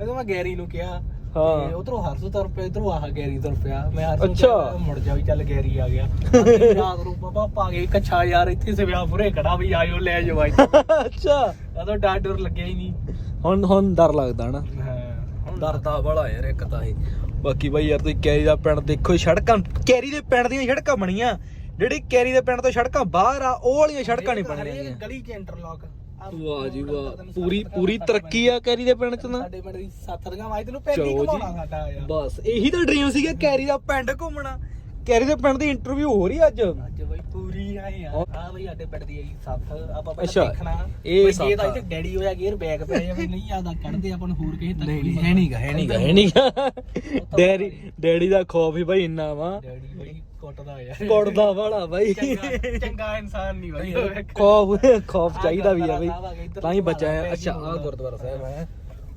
ਇਹਦੋਂ ਮੈਂ ਗੈਰੀ ਨੂੰ ਕਿਹਾ।
ਹਾਂ।
ਉਧਰੋਂ ਹਰਸ ਤੁਰ ਪਿਆ ਇਧਰੋਂ ਆਹ ਗੈਰੀ ਤੁਰ ਪਿਆ। ਮੈਂ ਹਰਸ
ਅੱਛਾ।
ਮੁੜ ਜਾ ਵੀ ਚੱਲ ਗੈਰੀ ਆ ਗਿਆ। ਰਾਤ ਨੂੰ ਬਾਬਾ ਪਾ ਗਏ ਕੱਛਾ ਯਾਰ ਇੱਥੇ ਸਿਵਿਆ ਫੁਰੇ ਖੜਾ ਵੀ ਆਇਓ ਲੈ ਜਾਓ ਆਈ
ਅੱਛਾ।
ਉਦੋਂ ਡਰ ਡਰ ਲੱਗਿਆ ਹੀ ਨਹੀਂ।
ਹੁਣ ਹੁਣ ਡਰ ਲੱਗਦਾ ਨਾ।
ਹਾਂ
ਡਰਦਾ ਬੜਾ ਯਾਰ ਇੱਕ ਤਾਂ ਇਹ। ਬਾਕੀ ਬਾਈ ਯਾਰ ਤੁਸੀਂ ਕੈਰੀ ਦਾ ਪਿੰਡ ਦੇਖੋ ਸੜਕਾਂ ਕੈਰੀ ਦੇ ਪਿੰਡ ਦੀਆਂ ਸੜਕਾਂ ਬਣੀਆਂ। ਜਿਹੜੀ ਕੈਰੀ ਦੇ ਪਿੰਡ ਤੋਂ ਸੜਕਾਂ ਬਾਹਰ ਆ ਉਹ ਵਾਲੀਆਂ ਸੜਕਾਂ ਨਹੀਂ ਬਣੀਆਂ
ਹਰੇਕ
ਹੈਗੀਆਂ।
ਗਲੀ ਚ ਇੰਟਰਲੌਕ
ਵਾਹ ਜੀ ਵਾਹ। ਪੂਰੀ ਪੂਰੀ ਤਰੱਕੀ ਆ ਕੈਰੀ ਦੇ ਪਿੰਡ ਚ ਨਾ।
ਸਾਡੇ ਪਿੰਡ ਦੀ ਸੱਤ ਦੀਆਂ ਵਾਈ ਤੈਨੂੰ ਪਹਿਲੀ
ਚਲੋ ਜੀ।
ਘਮਾਉਣਾ ਸਾਡਾ ਆ।
ਬਸ ਇਹੀ ਤਾਂ ਡ੍ਰੀਮ ਸੀਗਾ ਕੈਰੀ ਦਾ ਪਿੰਡ ਘੁੰਮਣਾ। ਕੈਰੀ ਦੇ ਪਿੰਡ ਦੀ ਇੰਟਰਵਿਊ ਹੋ ਰਹੀ ਅੱਜ।
ਅੱਜ ਬਈ ਪੂਰੀ ਆਏ ਆ ਆ ਬਈ ਸਾਡੇ ਪਿੰਡ ਦੀ ਆਈ ਸੱਤ। ਆਪਾਂ
ਅੱਛਾ,
ਪਹਿਲਾਂ ਦੇਖਣਾ।
ਇਹ
ਬਈ
ਸੱਥ
ਜੇ ਤਾਂ
ਆ।
ਇੱਥੇ ਡੈਡੀ ਹੋਇਆ ਗੇਅਰ ਬੈਗ ਪੈ ਜਾਵੇ ਨਹੀਂ ਆਦਾ ਕੱਢਦੇ ਆਪਾਂ ਨੂੰ ਹੋਰ ਕਿਸੇ ਤੱਕ
ਨਹੀਂ ਨਹੀਂ ਹੈ ਨਹੀਂਗਾ ਹੈ ਨਹੀਂਗਾ ਹੈ ਨਹੀਂਗਾ ਡੈਡੀ ਡੈਡੀ ਦਾ ਖੌਫ ਹੀ ਬਾਈ ਇੰਨਾ ਵਾ।
ਡੈਡੀ ਬਈ ਕੁੱਟਦਾ ਹੋਇਆ
ਕੁੜਦਾ ਵਾਲਾ ਬਾਈ।
ਚੰਗਾ ਚੰਗਾ ਇਨਸਾਨ ਨਹੀਂ ਬਈ।
ਖੌਫ ਖੌਫ ਚਾਹੀਦਾ ਵੀ ਆ ਬਈ। ਤਾਂ ਹੀ ਬਚਾ ਹੈ। ਅੱਛਾ ਆ ਗੁਰਦੁਆਰਾ ਸਾਹਿਬ ਹੈ।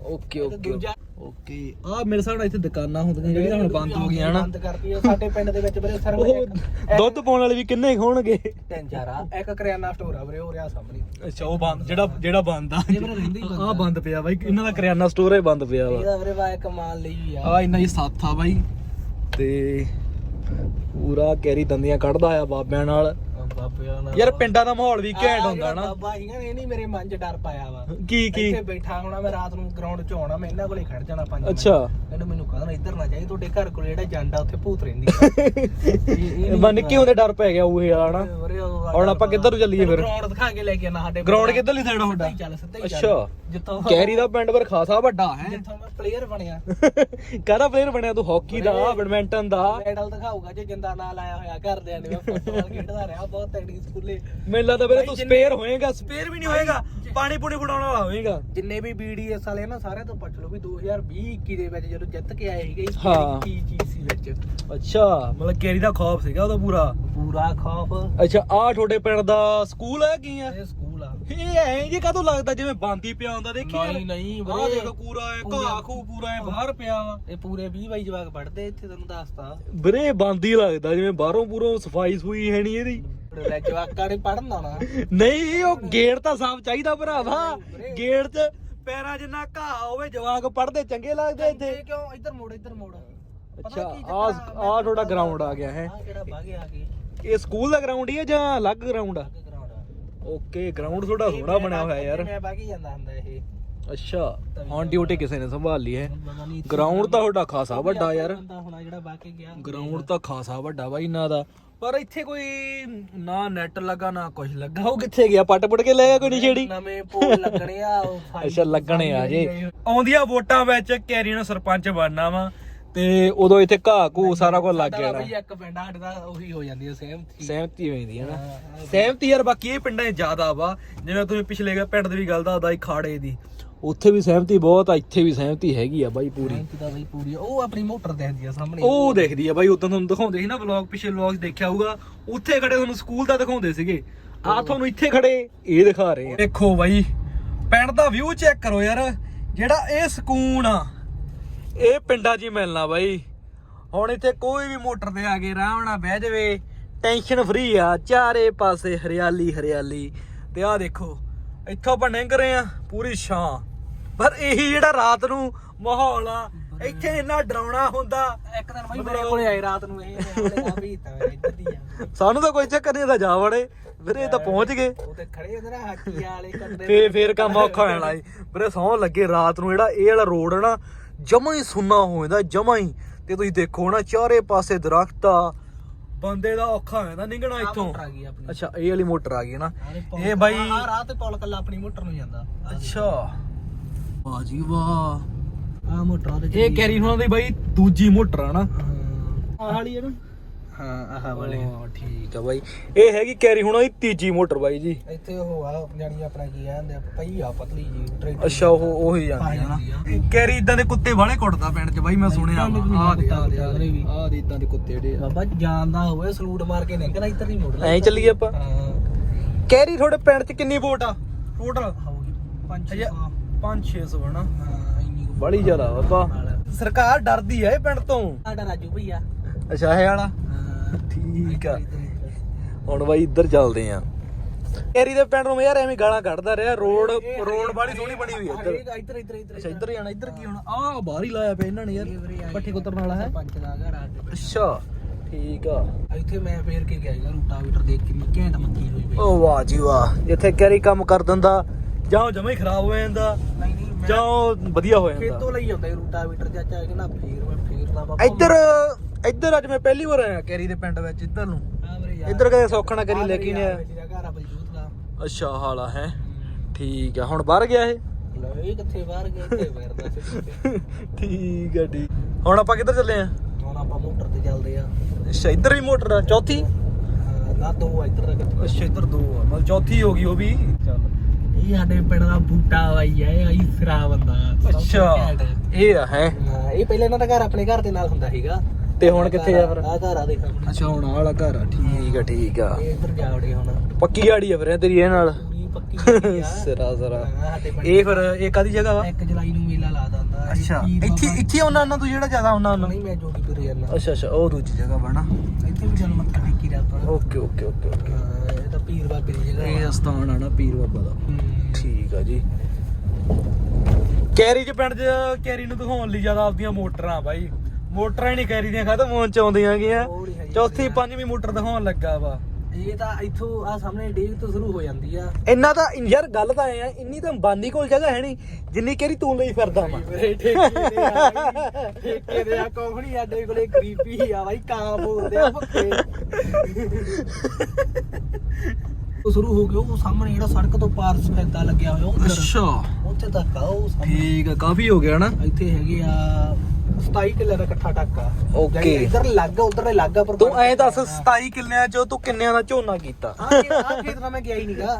Okay okay okay. ਆ ਮੇਰੇ ਸਾਹਮਣੇ ਇੱਥੇ ਦੁਕਾਨਾਂ ਹੁੰਦੀਆਂ ਜਿਹੜੀਆਂ ਹੁਣ ਬੰਦ ਹੋ ਗਈਆਂ ਨਾ।
ਬੰਦ ਕਰਤੀ ਆ ਸਾਡੇ ਪਿੰਡ ਦੇ ਵਿੱਚ ਵੀਰੇ ਸਿਰਫ
ਉਹ
ਇੱਕ-
ਦੁੱਧ ਪਾਉਣ ਵਾਲੇ ਵੀ ਕਿੰਨੇ ਹੋਣਗੇ?
ਤਿੰਨ ਚਾਰ ਆ। ਇੱਕ ਕਰਿਆਨਾ ਸਟੋਰ ਆ ਵੀਰੇ ਉਹ ਰਿਆ ਸਾਹਮਣੇ।
ਅੱਛਾ ਉਹ ਬੰਦ ਜਿਹੜਾ ਜਿਹੜਾ ਬੰਦ ਆ।
ਹੀ
ਆ। ਬੰਦ ਪਿਆ ਬਾਈ। ਇਹਨਾਂ ਦਾ ਕਰਿਆਨਾ ਸਟੋਰ ਹੈ ਬੰਦ ਪਿਆ ਵਾ।
ਇਹਦਾ ਵੀਰੇ ਵਾ ਕਮਾਲ ਲਈ ਆ।
ਆ ਇਹਨਾਂ ਦੀ ਸਾਥ ਆ ਬਾਈ। ਤੇ ਪੂਰਾ ਕੈਰੀ ਦੰਦੀਆਂ ਕੱਢਦਾ ਆ ਬਾਬਿਆਂ ਨਾਲ।
ਬਾਬਿਆਂ ਨਾਲ।
ਯਾਰ ਪਿੰਡਾਂ ਦਾ ਮਾਹੌਲ ਵੀ ਘੈਂਟ ਹੁੰਦਾ ਨਾ।
ਬਾਬਾ ਹੀ ਇਹ ਨਹੀਂ ਮੇਰੇ ਮਨ 'ਚ ਡਰ ਪਾਇਆ ਵਾ।
ਕੀ ਕੀ?
ਇੱਥੇ ਬੈਠਾ ਹੋਣਾ ਮੈਂ ਰਾਤ ਨੂੰ ਗਰਾਊਂਡ 'ਚ ਆਉਣਾ ਮੈਂ ਇਹਨਾਂ ਕੋਲੇ ਖੜ ਜਾਣਾ ਪੰਜ।
ਅੱਛਾ।
ਇਹਨੂੰ ਮੈਨੂੰ ਕਹਿੰਦਾ ਇੱਧਰ ਨਾ ਜਾਈ ਤੁਹਾਡੇ ਘਰ ਕੋਲ ਜਿਹੜਾ ਜਾਂਦਾ ਉੱਥੇ ਭੂਤ ਰਹਿੰਦੀ ਆ। ਇਹ- ਇਹ
ਬਾ ਨਿੱਕੇ ਹੁੰਦੇ। ਡਰ ਪੈ ਗਿਆ ਉਹ ਵਾਲਾ ਨਾ? ਹੁਣ ਆਪਾਂ ਕਿੱਧਰ ਨੂੰ ਚੱਲੀਏ ਫਿਰ?
ਗਰਾਊਂਡ ਦਿਖਾ ਕੇ ਲੈ ਕੇ ਆਣਾ ਸਾਡੇ
ਗਰਾਊਂਡ ਕਿੱਧਰਲੀ ਸਾਈਡ
ਸਿੱਧਾ
ਤੁਹਾਡਾ?
ਹੀ ਚੱਲ ਸਿੱਧਾ ਹੀ ਚੱਲ।
ਅੱਛਾ।
ਜਿੱਥੋਂ
ਕੈਰੀ ਦਾ ਪਿੰਡ ਪਰ ਖਾਸਾ ਵੱਡਾ ਹੈ।
ਜਿੱਥੋਂ ਮੈਂ ਪਲੇਅਰ ਬਣਿਆ।
ਕਾਹਦਾ ਪਲੇਅਰ ਬਣਿਆ ਤੂੰ? ਹਾਕੀ ਦਾ ਬੈਡਮਿੰਟਨ ਦਾ।
ਮੈਡਲ ਦਿਖਾਊਗਾ ਜੇ ਜਿੰਦਾ ਨਾਂ ਲਾਇਆ ਹੋਇਆ ਘਰਦਿਆਂ ਨੇ। ਮੈਂ ਫੁੱਟਬਾਲ ਖੇਡਦਾ ਰਿਹਾ ਬਹੁਤ ਤਗੜੀ ਸਕੂਲੇ।
ਮੇਲਾ ਤਾਂ ਵੀਰੇ ਤੂੰ ਸਪੇਅਰ ਹੋਏਗਾ। ਸਪੇਅਰ ਵੀ ਨਹੀਂ ਹੋਏਗਾ। ਪਾਣੀ ਪੂਣੀ ਫੜਾਉਣ ਵਾਲਾ ਹੋਏਗਾ
ਜਿੰਨੇ ਵੀ ਬੀਡੀਐਸ ਵਾਲੇ ਨਾ ਸਾਰਿਆਂ ਤੋਂ ਪੁੱਛ ਲਓ ਵੀ 2020 21 ਦੇ ਵਿੱਚ ਜਦੋਂ ਜਿੱਤ ਕੇ ਆਏ ਸੀਗੇ ਇਸ
ਹਾਂ।
ਕੀ ਚੀਜ਼ ਸੀ ਵਿੱਚ?
ਅੱਛਾ ਮਤਲਬ ਕੈਰੀ ਦਾ ਖੌਫ ਸੀਗਾ ਉਹਦਾ ਪੂਰਾ।
ਪੂਰਾ ਖੌਫ।
ਅੱਛਾ ਆ ਤੁਹਾਡੇ ਪਿੰਡ ਦਾ ਸਕੂਲ ਹੈ ਕੀ ਆ?
ਇਹ ਸਕੂਲ ਆ।
ਇਹ ਐਂ ਜੇ ਕਾਹਤੋਂ ਲੱਗਦਾ ਜਿਵੇਂ ਬਾਂਦੀ ਪਿਆ ਹੁੰਦਾ ਦੇਖੀ?
ਨਹੀਂ ਨਹੀਂ
ਆਹ ਦੇਖ ਪੂਰਾ ਐ ਘਾਹ ਖੂ ਪੂਰਾ ਐ ਬਾਹਰ ਪਿਆ ਵਾ।
ਇਹ ਪੂਰੇ 20 22 ਜਵਾਕ ਪੜਦੇ ਇੱਥੇ ਤੈਨੂੰ ਦੱਸਤਾ।
ਵੀਰੇ ਬਾਂਦੀ ਲੱਗਦਾ ਜਿਵੇਂ ਬਾਹਰੋਂ ਪੂਰੋਂ ਸਫ਼ਾਈ ਸੂਈ ਹੈ ਨਹੀਂ ਇਹਦੀ।
ਲੈ ਜਵਾਕਾਂ ਨੇ ਪੜਨ ਆਉਣਾ।
ਨਹੀਂ ਉਹ ਗੇਟ ਤਾਂ ਸਾਫ਼ ਚਾਹੀਦਾ ਭਰਾਵਾ। ਗੇਟ 'ਚ ਪੈਰਾਂ ਜਿੰਨਾ ਘਾਹ ਹੋਵੇ ਜਵਾਕ ਪੜਦੇ ਚੰਗੇ ਲੱਗਦੇ ਇੱਥੇ।
ਇਹ ਕਿਉਂ? ਇੱਧਰ ਮੋੜ ਇੱਧਰ ਮੋੜ। ਪਤਾ
ਅੱਛਾ
ਕੀ
ਆ? ਆ ਤੁਹਾਡਾ ਗਰਾਊਂਡ ਆ ਗਿਆ ਹੈ।
ਆਹ ਕਿਹੜਾ ਬਾਗੇ ਆ ਗਏ
ਇਹ ਸਕੂਲ ਦਾ ਗਰਾਊਂਡ ਹੀ ਹੈ ਜਾਂ ਅਲੱਗ ਗਰਾਊਂਡ ਆ? ਓਕੇ ਗਰਾਊਂਡ ਤੁਹਾਡਾ ਸੋਹਣਾ ਬਣਿਆ ਹੋਇਆ ਯਾਰ।
ਮੈਂ ਬਾਗੇ ਜਾਂਦਾ ਹੁੰਦਾ ਇਹ।
ਅੱਛਾ ਹੁਣ ਡਿਊਟੀ ਕਿਸੇ ਨੇ ਸੰਭਾਲ ਲਈ ਹੈ। ਗਰਾਊਂਡ ਤਾਂ ਤੁਹਾਡਾ ਖਾਸਾ ਵੱਡਾ ਯਾਰ। ਗਰਾਊਂਡ ਤਾਂ ਖਾਸਾ ਵੱਡਾ ਵਾ ਇਹਨਾਂ ਦਾ। ਪਰ ਇੱਥੇ ਕੋਈ ਨਾ ਨੈਟ ਲੱਗਾ ਨਾ ਕੁਝ ਲੱਗਾ। ਉਹ ਕਿੱਥੇ ਗਿਆ? ਪੱਟ ਪੁੱਟ ਕੇ ਲੈ ਗਿਆ ਕੋਈ ਨਸ਼ੇੜੀ?
ਨਵੇਂ ਪੋਲ ਲੱਗਣੇ ਆ
ਅੱਛਾ ਲੱਗਣੇ ਆ ਜੇ। ਆਉਂਦੀਆਂ ਵੋਟਾਂ ਵਿੱਚ ਕੈਰੀ ਨੂੰ ਸਰਪੰਚ ਬਣਨਾ ਵਾ। ਤੇ ਉਦੋਂ ਇੱਥੇ ਘਾਹ ਘੂ ਸਾਰਾ ਕੁਝ ਲੱਗ ਜਾਣਾ
ਬਈ ਇੱਕ ਪਿੰਡ ਸਾਡੇ ਦਾ ਉਹੀ ਹੋ ਜਾਂਦੀ ਹੈ ਸੇਮ
ਸਹਿਮਤੀ ਹੋ ਜਾਂਦੀ ਹੈ ਨਾ ਸਹਿਮਤੀ ਯਾਰ ਬਾਕੀ ਇਹ ਪਿੰਡਾਂ 'ਚ ਜ਼ਿਆਦਾ ਵਾ। ਜਿਵੇਂ ਤੁਸੀਂ ਪਿਛਲੇ ਪਿੰਡ ਦੀ ਵੀ ਗੱਲ ਦੱਸਦਾ ਸੀ ਖਾੜੇ ਦੀ। ਉੱਥੇ ਵੀ ਸਹਿਮਤੀ ਬਹੁਤ ਆ ਇੱਥੇ ਵੀ ਸਹਿਮਤੀ ਹੈਗੀ ਆ ਬਾਈ ਪੂਰੀ।
ਦਾ ਬਈ ਪੂਰੀ ਉਹ ਆਪਣੀ ਮੋਟਰ ਦੇਖਦੀ ਆ ਸਾਹਮਣੇ।
ਉਹ ਦੇਖਦੀ ਆ ਬਾਈ ਉਦੋਂ ਤੁਹਾਨੂੰ ਦਿਖਾਉਂਦੇ ਸੀ ਨਾ ਵਲੌਗ ਪਿਛਲੇ ਵਲੌਗ ਦੇਖਿਆ ਹੋਊਗਾ। ਉੱਥੇ ਖੜੇ ਤੁਹਾਨੂੰ ਸਕੂਲ ਦਾ ਦਿਖਾਉਂਦੇ ਸੀਗੇ। ਆ ਤੁਹਾਨੂੰ ਇੱਥੇ ਖੜੇ ਇਹ ਦਿਖਾ ਰਹੇ ਆ। ਦੇਖੋ ਬਾਈ ਪਿੰਡ ਦਾ ਵਿਊ ਚੈੱਕ ਕਰੋ ਯਾਰ। ਜਿਹੜਾ ਇਹ ਸਕੂਨ ਆ ਇਹ ਪਿੰਡਾਂ 'ਚ ਹੀ ਮਿਲਣਾ ਬਾਈ। ਹੁਣ ਇੱਥੇ ਕੋਈ ਵੀ ਮੋਟਰ ਤੇ ਆ ਕੇ ਆਰਾਮ ਨਾਲ ਬਹਿ ਜਾਵੇ ਟੈਨਸ਼ਨ ਫ੍ਰੀ ਆ ਚਾਰੇ ਪਾਸੇ ਹਰਿਆਲੀ ਹਰਿਆਲੀ। ਤੇ ਆਹ ਦੇਖੋ ਇੱਥੋਂ ਆਪਾਂ ਲੰਘ ਰਹੇ ਆ ਪੂਰੀ ਛਾਂ। ਪਰ ਇਹੀ ਜਿਹੜਾ ਰਾਤ ਨੂੰ ਮਾਹੌਲ ਆ ਇੱਥੇ ਇੰਨਾ ਡਰਾਉਣਾ ਹੁੰਦਾ।
ਇੱਕ ਦਿਨ ਬਈ ਮੇਰੇ ਕੋਲੇ ਆਏ ਰਾਤ ਨੂੰ ਇਹ ਤਾਂ
ਸਾਨੂੰ ਤਾਂ ਕੋਈ ਚੱਕਰ ਨਹੀਂ ਇਹਦਾ ਜਾ ਵੜੇ। ਵੀਰੇ ਤਾਂ ਪਹੁੰਚ ਗਏ।
ਉਹ ਤੇ ਖੜੇ ਹੁੰਦੇ ਨਾ ਹਾਕੀ ਵਾਲੇ ਕੱਟਦੇ
ਫੇ ਫੇਰ ਕੰਮ ਔਖਾ ਹੋ ਜਾਣਾ ਏ ਵੀਰੇ ਸੌਂ ਲੱਗੇ ਰਾਤ ਨੂੰ ਜਿਹੜਾ ਇਹ ਵਾਲਾ ਰੋਡ ਹੈ ਨਾ ਜਮਾ ਹੀ ਸੁੰਨਾ ਹੋ ਜਾਂਦਾ ਜਮਾ ਹੀ। ਤੇ ਤੁਸੀਂ ਦੇਖੋ ਨਾ ਚਾਰੇ ਪਾਸੇ ਦਰਖਤ ਆ ਬੰਦੇ ਦਾ ਔਖਾ ਹੋ ਜਾਂਦਾ ਨਿਕਣਾ ਇੱਥੋਂ।
ਮੋਟਰ ਆ ਗਈ ਆਪਣੀ।
ਅੱਛਾ ਇਹ ਵਾਲੀ ਮੋਟਰ ਆ ਗਈ ਨਾ।
ਇਹ
ਇਹ ਬਾਈ
ਆ ਰਾਤ ਤੇ ਪੌਲ ਕੱਲਾ ਆਪਣੀ ਮੋਟਰ ਨੂੰ ਜਾਂਦਾ।
ਅੱਛਾ। ਵਾਹ ਜੀ ਵਾਹ।
ਆ ਮੋਟਰ ਉਹਦੇ
ਇਹ ਕੈਰੀ ਹੁਣਾਂ ਦੀ ਬਾਈ ਦੂਜੀ ਮੋਟਰ ਆ ਨਾ।
ਆ ਹਾਲੀ ਹੈ ਨਾ। ਹਾਂ ਆਹ ਵਾਲੇ।
ਹਾਂ ਠੀਕ ਆ ਬਾਈ। ਇਹ ਹੈਗੀ ਕੈਰੀ ਹੁਣ ਦੀ ਤੀਜੀ ਮੋਟਰ ਬਾਈ ਜੀ।
ਇੱਥੇ ਉਹ ਆ ਜਾਨੀ ਆਪਣਾ ਕੀ ਕਹਿੰਦੇ ਆ ਪਈ ਆ ਪਤਲੀ ਜੀ ਟਰੈਕਟਰ।
ਅੱਛਾ ਉਹ ਉਹੀ ਜਾਂਦੀ ਹੈ। ਨਾ ਕੈਰੀ ਇਦਾਂ ਦੇ ਕੁੱਤੇ ਵਾਲੇ ਕੁੱਟਦਾ ਪਿੰਡ 'ਚ ਬਾਈ ਮੈਂ ਸੁਣਿਆ ਆ ਦੇ ਆ ਦੇ ਆ ਦੇ ਆ ਇਦਾਂ ਦੇ ਕੁੱਤੇ ਜਿਹੜੇ ਆ।
ਬਾਬਾ ਜਾਣਦਾ ਹੋਵੇ ਸਲੂਟ ਮਾਰ ਕੇ ਨਿਕਲਣਾ ਇੱਧਰ ਨਹੀਂ ਮੁੜਨਾ
ਐਂ ਚੱਲੀਏ ਆਪਾਂ। ਕੈਰੀ ਤੁਹਾਡੇ ਪਿੰਡ 'ਚ ਕਿੰਨੀ ਵੋਟ ਆ? ਟੋਟਲ?
ਹੋਊਗੀ ਪੰਜ
ਅਜੇ 5-600 ਹਨਾ? ਬੜੀ ਜ਼ਿਆਦਾ ਬਾਬਾ। ਸਰਕਾਰ ਡਰਦੀ ਐ ਇਹ ਪਿੰਡ ਤੋਂ।
ਸਾਡਾ ਰਾਜੂ ਭਈਆ।
ਅੱਛਾ ਇਹ ਵਾਲਾ? ਠੀਕ ਆ। ਹੁਣ ਬਾਈ ਇੱਧਰ ਚੱਲਦੇ ਆ। ਕੈਰੀ ਦੇ ਪਿੰਡ ਨੂੰ ਯਾਰ ਐਵੇਂ ਗਾਲਾਂ ਕੱਢਦਾ ਰਿਹਾ। ਰੋਡ ਰੋਡ ਬੜੀ ਸੋਹਣੀ ਬਣੀ ਹੋਈ ਹੈ ਇੱਧਰ।
ਇੱਧਰ ਇੱਧਰ ਇੱਧਰ
ਅੱਛਾ ਇੱਧਰ ਜਾਣਾ ਇੱਧਰ ਕੀ ਹੋਣਾ? ਆਹ ਬਾਹਰ ਹੀ ਲਾਇਆ ਪਿਆ ਇਹਨਾਂ ਨੇ ਯਾਰ। ਪੱਠੇ ਕੁੱਤਰਨ ਵਾਲਾ ਹੈ?
ਪੰਜ ਦਾ ਘਰ ਆ
ਅੱਛਾ ਠੀਕ ਆ।
ਇੱਥੇ ਮੈਂ ਫੇਰ ਕੇ ਗਿਆ ਯਾਰ ਰੂਟਾਵੀਟਰ ਦੇਖ ਕੇ ਨੀ ਘੈਂਟ ਮੱਕੀ ਹੋਈ ਪਈ।
ਓ ਵਾਹ ਜੀ ਵਾਹ। ਜਿੱਥੇ ਕੈਰੀ ਕੰਮ ਕਰ ਦਿੰਦਾ। ਜਾਂ ਜਮਾ ਹੀ ਖਰਾਬ ਹੋ ਜਾਂਦਾ।
ਨਹੀਂ ਨਹੀਂ ਮੈਂ
ਜਾਂ ਵਧੀਆ ਹੋ ਜਾਂਦਾ।
ਖੇਤੋਂ ਲਈ ਆਉਂਦਾ ਰੂਟਾਵੀਟਰ ਚਾਚਾ ਕਹਿੰਦਾ ਫੇਰ ਮੈਂ ਫੇਰ ਦਾ ਬਾਬਾ
ਇੱਧਰ ਇੱਧਰ ਅੱਜ ਮੈਂ ਪਹਿਲੀ ਵਾਰ ਆਇਆ ਕੈਰੀ ਦੇ ਪਿੰਡ ਵਿੱਚ ਇੱਧਰ ਨੂੰ।
ਆ ਮੇਰੇ ਯਾਰ।
ਇੱਧਰ ਕਦੇ ਸੌਖਣਾ ਕਰੀ ਲੈ ਕੇ ਨਹੀਂ ਆਇਆ
ਮੇਰਾ ਘਰ ਆ ਬਲਜੂਤ ਦਾ।
ਅੱਛਾ ਹਾਲਾ ਹੈ? ਠੀਕ ਆ ਹੁਣ ਬਾਹਰ ਗਿਆ ਇਹ?
ਲੋ ਇਹ ਕਿੱਥੇ ਬਾਹਰ ਗਏ ਇੱਥੇ ਫਿਰਦਾ ਸਿੱਧੇ
ਠੀਕ ਆ ਠੀਕ। ਹੁਣ ਆਪਾਂ ਕਿੱਧਰ ਚੱਲੇ ਆ?
ਹੁਣ ਆਪਾਂ ਮੋਟਰ ਤੇ ਚੱਲਦੇ ਆ।
ਅੱਛਾ ਇੱਧਰ ਵੀ ਮੋਟਰ ਆ ਚੌਥੀ?
ਹਾਂ, ਨਾ ਦੋ ਆ ਇੱਧਰ ਦਾ ਕਿੱਥੇ
ਅੱਛਾ ਇੱਧਰ ਦੋ ਆ ਮਤਲਬ ਚੌਥੀ ਹੋ ਗਈ ਉਹ ਵੀ। ਚੱਲ।
ਇਹ ਸਾਡੇ ਪਿੰਡ ਦਾ ਬੂਟਾ ਬਾਈ ਹੈ ਇਹ ਸਿਰਾ ਬੰਦਾ। ਸਭ ਤੋਂ
ਅੱਛਾ
ਘੈਂਟ।
ਇਹ ਆ ਹੈ?
ਹਾਂ, ਇਹ ਪਹਿਲਾਂ ਇਹਨਾਂ ਦਾ ਘਰ ਆਪਣੇ ਘਰ ਦੇ ਨਾਲ ਹੁੰਦਾ ਸੀਗਾ।
ਤੇ ਹੁਣ ਕਿੱਥੇ ਆ ਫਿਰ?
ਆ ਘਰ ਆ ਦੇਖ।
ਅੱਛਾ ਹੁਣ ਆਹ ਵਾਲਾ ਘਰ ਆ। ਠੀਕ ਆ ਠੀਕ ਆ।
ਇਹ ਇੱਧਰ ਜਾ ਵੜੇ ਹੁਣ।
ਪੱਕੀ ਗਾੜੀ ਆ ਫਿਰ ਇਹ ਤੇਰੀ ਇਹ ਨਾਲ?
ਪੂਰੀ ਪੱਕੀ ਹੋਈ ਆ।
ਸਿਰਾ ਸਿਰਾ।
ਹਾਂ, ਸਾਡੇ ਪਿੰਡ
ਇਹ ਫਿਰ ਇਹ ਕਾਦੀ ਜਗ੍ਹਾ ਵਾ?
1 ਜੁਲਾਈ ਨੂੰ ਮੇਲਾ ਲਾ ਦਿੰਦਾ। ਇਹ
ਅੱਛਾ
ਪੀਰ
ਇੱਥੇ
ਬਾਬਾ-
ਇੱਥੇ ਉਹਨਾਂ ਨਾਲ ਤੂੰ ਜਿਹੜਾ ਜ਼ਿਆਦਾ ਉਹਨਾਂ ਨਾਲ
ਨਹੀਂ ਮੈਂ ਜੋਗੀ ਪੁਰ ਜਾਂਦਾ
ਅੱਛਾ ਅੱਛਾ ਉਹ ਦੂਜੀ ਜਗ੍ਹਾ ਬਣਾ
ਇੱਥੇ ਵੀ ਚੱਲ ਮੱਥਾ ਟੇਕੀ ਦਾ ਆਪਾਂ।
Okay okay okay okay.
ਹਾਂ, ਇਹ ਤਾਂ ਪੀਰ ਬਾਬੇ ਦੀ ਜਗ੍ਹਾ
ਇਹ ਸਥਾਨ ਆ ਨਾ ਪੀਰ ਬਾਬਾ ਦਾ।
ਹੂੰ।
ਠੀਕ ਆ ਜੀ। ਕੈਰੀ ਚ ਪਿੰਡ ਚ ਕੈਰੀ ਨੂੰ ਦਿਖਾਉਣ ਲਈ ਜ਼ਿਆਦਾ ਆਪਦੀਆਂ ਮੋਟਰਾਂ ਬਾਈ। ਮੋਟਰਾਂ ਹੀ ਨਹੀਂ ਕੈਰੀ ਦੀਆਂ ਖਤਮ ਹੋਣ ਚ ਆਉਂਦੀਆਂ ਗੀਆਂ
ਹੋਰ ਹੀ।
ਚੌਥੀ ਪੰਜਵੀਂ ਮੋਟਰ ਦਿਖਾਉਣ ਲੱਗਾ ਵਾ।
ਇਹ ਤਾਂ ਇੱਥੋਂ ਆ ਸਾਹਮਣੇ ਡੇਗ ਤੋਂ ਸ਼ੁਰੂ ਹੋ ਜਾਂਦੀ ਆ।
ਇੰਨਾ ਤਾਂ ਯਾਰ ਗੱਲ ਤਾਂ ਐ ਆ ਇੰਨੀ ਤਾਂ ਬਾਂਦੀ ਕੋਲ ਜਗ੍ਹਾ ਹੈ ਨਹੀਂ ਜਿੰਨੀ ਕੈਰੀ ਤੂੰ ਲਈ ਫਿਰਦਾ ਵਾ।
ਮੇਰੇ ਠੇਕੇ ਦੇ ਆ ਠੇਕੇ ਦੇ ਆ ਕੋਹਣੀ ਸਾਡੇ ਕੋਲੇ ਗਰੀਬੀ ਆ ਬਾਈ ਕਾਂ ਬੋਲਦੇ ਆ ਭੁੱਖੇ। ਉਹ ਸ਼ੁਰੂ ਹੋ ਗਿਆ ਉਹ ਸਾਹਮਣੇ ਜਿਹੜਾ ਸੜਕ ਤੋਂ ਪਾਰ ਸਫੈਦਾ ਲੱਗਿਆ ਹੋਇਆ ਉਹ
ਅੱਛਾ।
ਉੱਥੇ ਤੱਕ ਆ ਉਹ ਸਾਹਮਣੇ।
ਠੀਕ ਆ ਕਾਫੀ ਹੋ ਗਿਆ ਨਾ।
ਇੱਥੇ ਹੈਗੇ ਆ 27 ਕਿੱਲੇ ਦਾ ਇਕੱਠਾ ਟੱਕਾ
Okay.
ਇੱਧਰ ਲੱਗ ਉਧਰ ਲੱਗ ਪਰ
ਤੂੰ ਐ ਦੱਸ 27 ਕਿੱਲਿਆਂ ਚੋਂ ਤੂੰ ਕਿੰਨਿਆਂ ਦਾ ਝੋਨਾ ਕੀਤਾ
ਆ ਆ ਖੇਤ ਨਾਲ ਮੈਂ ਗਿਆ ਹੀ ਨਹੀਂਗਾ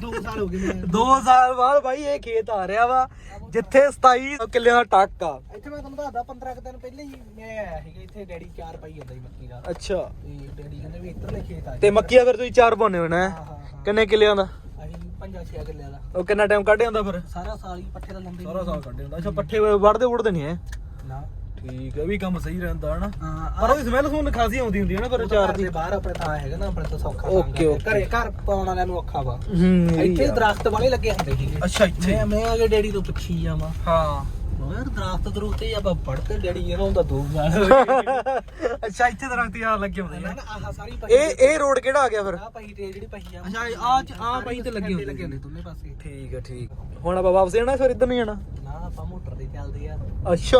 ਦੋ ਸਾਲ ਹੋ ਗਏ ਮੈਨੂੰ
2 ਸਾਲ ਬਾਅਦ ਬਾਈ ਇਹ ਖੇਤ ਆ ਰਿਹਾ ਵਾ ਜਿੱਥੇ 27 ਕਿੱਲਿਆਂ ਦਾ ਟੱਕ ਆ
ਇੱਥੇ ਮੈਂ ਤੁਹਾਨੂੰ ਦੱਸਦਾ 15 ਕੁ ਦਿਨ ਪਹਿਲੇ ਹੀ ਮੈਂ ਆਇਆ ਸੀਗਾ ਇੱਥੇ ਡੈਡੀ ਚਾਰ ਪਾਈ ਜਾਂਦਾ ਸੀ ਮੱਕੀ ਦਾ
ਅੱਛਾ
ਤੇ ਡੈਡੀ ਕਹਿੰਦੇ ਵੀ ਇੱਧਰਲੇ ਖੇਤ ਆ
ਤੇ ਮੱਕੀਆ ਫਿਰ ਤੁਸੀਂ ਚਾਰ ਪਾਉਣੇ ਹੋਣਾ
ਹਾਂ ਹਾਂ ਹਾਂ
ਕਿੰਨੇ ਕਿੱਲਿਆਂ ਦਾ
ਅਸੀਂ ਪੰਜਾਂ ਛੇ ਕਿੱਲਿਆਂ ਦਾ
ਉਹ ਕਿੰਨਾ ਟਾਈਮ ਕੱਢ ਜਾਂਦਾ ਫਿਰ
ਸਾਰਾ ਸਾਲ ਹੀ ਪੱਠੇ ਦਾ ਲੰਦੇ
ਕੱਢ ਜਾਂਦਾ ਅੱਛਾ ਪੱਠੇ ਵੜਦੇ ਉੜਦੇ ਨਹੀਂ ਐ
ਨਾ।
ਠੀਕ ਹੈ ਵੀ ਕੰਮ ਸਹੀ ਰਹਿੰਦਾ ਹਨਾ?
ਹਾਂ
ਪਰ ਉਹਦੀ ਸਮੈਲ ਸੁਣ ਖਾਸੀ ਆਉਂਦੀ ਹੁੰਦੀ ਹੈ ਨਾ ਫਿਰ ਚਾਰ ਦੀ।
ਬਾਹਰ ਆਪਣੇ ਥਾਂ ਹੈਗਾ ਨਾ ਆਪਣੇ ਤੋਂ ਸੌਖਾ. ਘਰੇ ਘਰ ਪਾਉਣ ਵਾਲਿਆਂ ਨੂੰ ਔਖਾ ਵਾ। ਇੱਥੇ ਦਰਖਤ ਵਾਲੇ ਲੱਗੇ ਹੁੰਦੇ ਸੀਗੇ।
ਅੱਛਾ ਇੱਥੇ।
ਮੈਂ ਅਗੇ ਡੈਡੀ ਤੋਂ ਪੁੱਛੀ ਜਾਵਾਂ।
ਹਾਂ।
ਉਹ ਯਾਰ ਦਰਖਤ ਦਰੁਖਤ ਹੀ ਆਪਾਂ ਪੜ ਕੇ ਡੈਡੀ ਇਹਨਾਂ ਨੂੰ ਤਾਂ ਦੋ ਗਾਲ
ਅੱਛਾ ਇੱਥੇ ਦਰਖਤ ਯਾਰ ਲੱਗੇ ਹੁੰਦੇ
ਨਾ
ਨੇ
ਨਾ ਆਹ ਸਾਰੀ ਪਹੀ
ਇਹ ਇਹ ਰੋਡ ਕਿਹੜਾ ਆ ਗਿਆ ਫਿਰ?
ਆ ਪਹੀ ਤੇ ਜਿਹੜੀ ਪਹੀ ਆ।
ਅੱਛਾ ਆ ਆ ਪਈ ਤੇ ਲੱਗੇ ਹੁੰਦੇ
ਲੱਗੇ ਹੁੰਦੇ ਦੋਨੇ ਪਾਸੇ।
ਠੀਕ ਹੈ ਠੀਕ ਹੁਣ ਆਪਾਂ ਵਾਪਸ ਜਾਣਾ ਫਿਰ ਇੱਧਰ ਨਹੀਂ ਜਾਣਾ?
ਨਾ ਆਪਾਂ ਮੋਟਰ ਤੇ ਚੱਲਦੇ ਆ।
ਅੱਛਾ।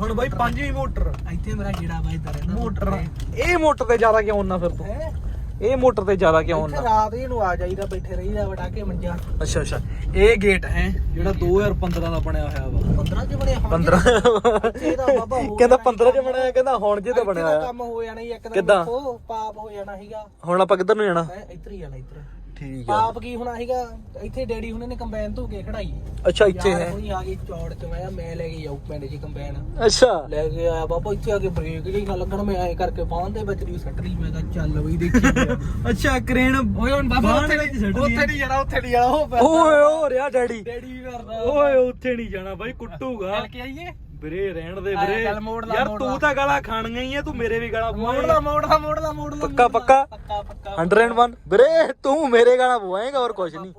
ਹੁਣ ਬਾਈ ਪੰਜਵੀਂ ਮੋਟਰ।
ਇੱਥੇ ਮੇਰਾ ਗੇੜਾ ਵੱਜਦਾ ਰਹਿੰਦਾ।
ਮੋਟਰ। ਇਹ ਮੋਟਰ ਤੇ ਜ਼ਿਆਦਾ ਕਿਉਂ ਨਾ ਫਿਰ ਤੂੰ?
ਹੈ?
ਇਹ ਮੋਟਰ ਤੇ ਜ਼ਿਆਦਾ ਕਿਉਂ
ਇੱਥੇ
ਨਾ
ਰਾਤ ਹੀ ਨੂੰ ਆ ਜਾਈਦਾ ਬੈਠੇ ਰਹੀਦਾ ਵਟਾ ਕੇ ਮੰਜਾ।
ਅੱਛਾ ਅੱਛਾ। ਇਹ ਗੇਟ ਹੈ ਜਿਹੜਾ 2015 ਦਾ ਬਣਿਆ ਹੋਇਆ ਵਾ।
15 ਚ ਬਣਿਆ ਹੁਣ।
15
ਇਹਦਾ ਬਾਬਾ ਹੋ
ਕਹਿੰਦਾ 15 ਚ ਬਣਿਆ ਕਹਿੰਦਾ ਹੁਣ ਜੇ ਤਾਂ ਬਣਿਆ। ਹੋਇਆ
ਕੰਮ ਹੋ ਜਾਣਾ ਹੀ ਇੱਕ ਦਿਨ
ਕਿੱਦਾਂ?
ਦੇਖੋ ਪਾਪ ਹੋ ਜਾਣਾ ਸੀਗਾ।
ਹੁਣ ਆਪਾਂ ਕਿੱਧਰ ਨੂੰ ਜਾਣਾ?
ਮੈਂ ਇੱਧਰ ਹੀ ਜਾਣਾ ਇੱਧਰ।
ਠੀਕ ਆ।
ਪਾਪ ਕੀ ਹੋਣਾ ਸੀਗਾ? ਇੱਥੇ ਡੈਡੀ ਹੁਣੇ ਨੇ ਕੰਬਾਈਨ ਧੋ ਕੇ ਖੜਾਈ
ਅੱਛਾ ਇੱਥੇ ਹੈ।
ਕੋਈ ਆ ਗਈ ਚੌੜ ਚ। ਮੈਂ ਕਿਹਾ ਮੈਂ ਲੈ ਕੇ ਜਾਊ ਪਿੰਡ ਚ ਕੰਬਾਈਨ।
ਅੱਛਾ।
ਲੈ ਕੇ ਆਇਆ ਬਾਬਾ ਇੱਥੇ ਆ ਕੇ ਬ੍ਰੇਕ ਜਿਹੀ ਨਾ ਲੱਗਣ ਮੈਂ ਐ ਕਰਕੇ ਬਾਹਾਂ ਦੇ ਵਿੱਚ ਦੀ ਸੱਟ ਲਈ। ਮੈਂ ਕਿਹਾ ਚੱਲ ਬਈ ਦੇਖੀ ਜਾ।
ਅੱਛਾ ਕਰੇਨ
ਓਏ ਹੁਣ ਬਾਬਾ ਉੱਥੇ ਨਹੀਂ ਉੱਥੇ ਨਹੀਂ ਜਾਣਾ ਉੱਥੇ ਨਹੀਂ ਜਾਣਾ ਉਹ
ਓਏ ਹੋ ਰਿਹਾ ਡੈਡੀ।
ਡੈਡੀ ਵੀ ਕਰਦਾ।
ਓਏ ਉੱਥੇ ਨਹੀਂ ਜਾਣਾ ਬਾਈ ਕੁੱਟੂਗਾ।
ਚੱਲ ਕੇ ਆਈਏ।
ਵੀਰੇ ਰਹਿਣ ਦੇ ਵੀਰੇ।
ਚੱਲ ਮੋੜ ਲਾ,
ਯਾਰ
ਮੋੜ
ਤੂੰ
ਲਾ।
ਤਾਂ ਗਾਲਾਂ ਖਾਣੀਆਂ ਹੀ ਆ ਤੂੰ ਮੇਰੇ ਵੀ ਗਾਲਾਂ
ਮੋੜ ਲਾ ਮੋੜ ਲਾ ਮੋੜ ਲਾ ਮੋੜ ਲਾ
ਪੱਕਾ,
ਮੋੜ ਲਾ।
ਪੱਕਾ?
ਪੱਕਾ ਪੱਕਾ
101 ਵੀਰੇ ਤੂੰ ਮੇਰੇ ਗਾਲਾਂ ਪਵਾਏਗਾ ਹੋਰ ਕੁਝ ਨਹੀਂ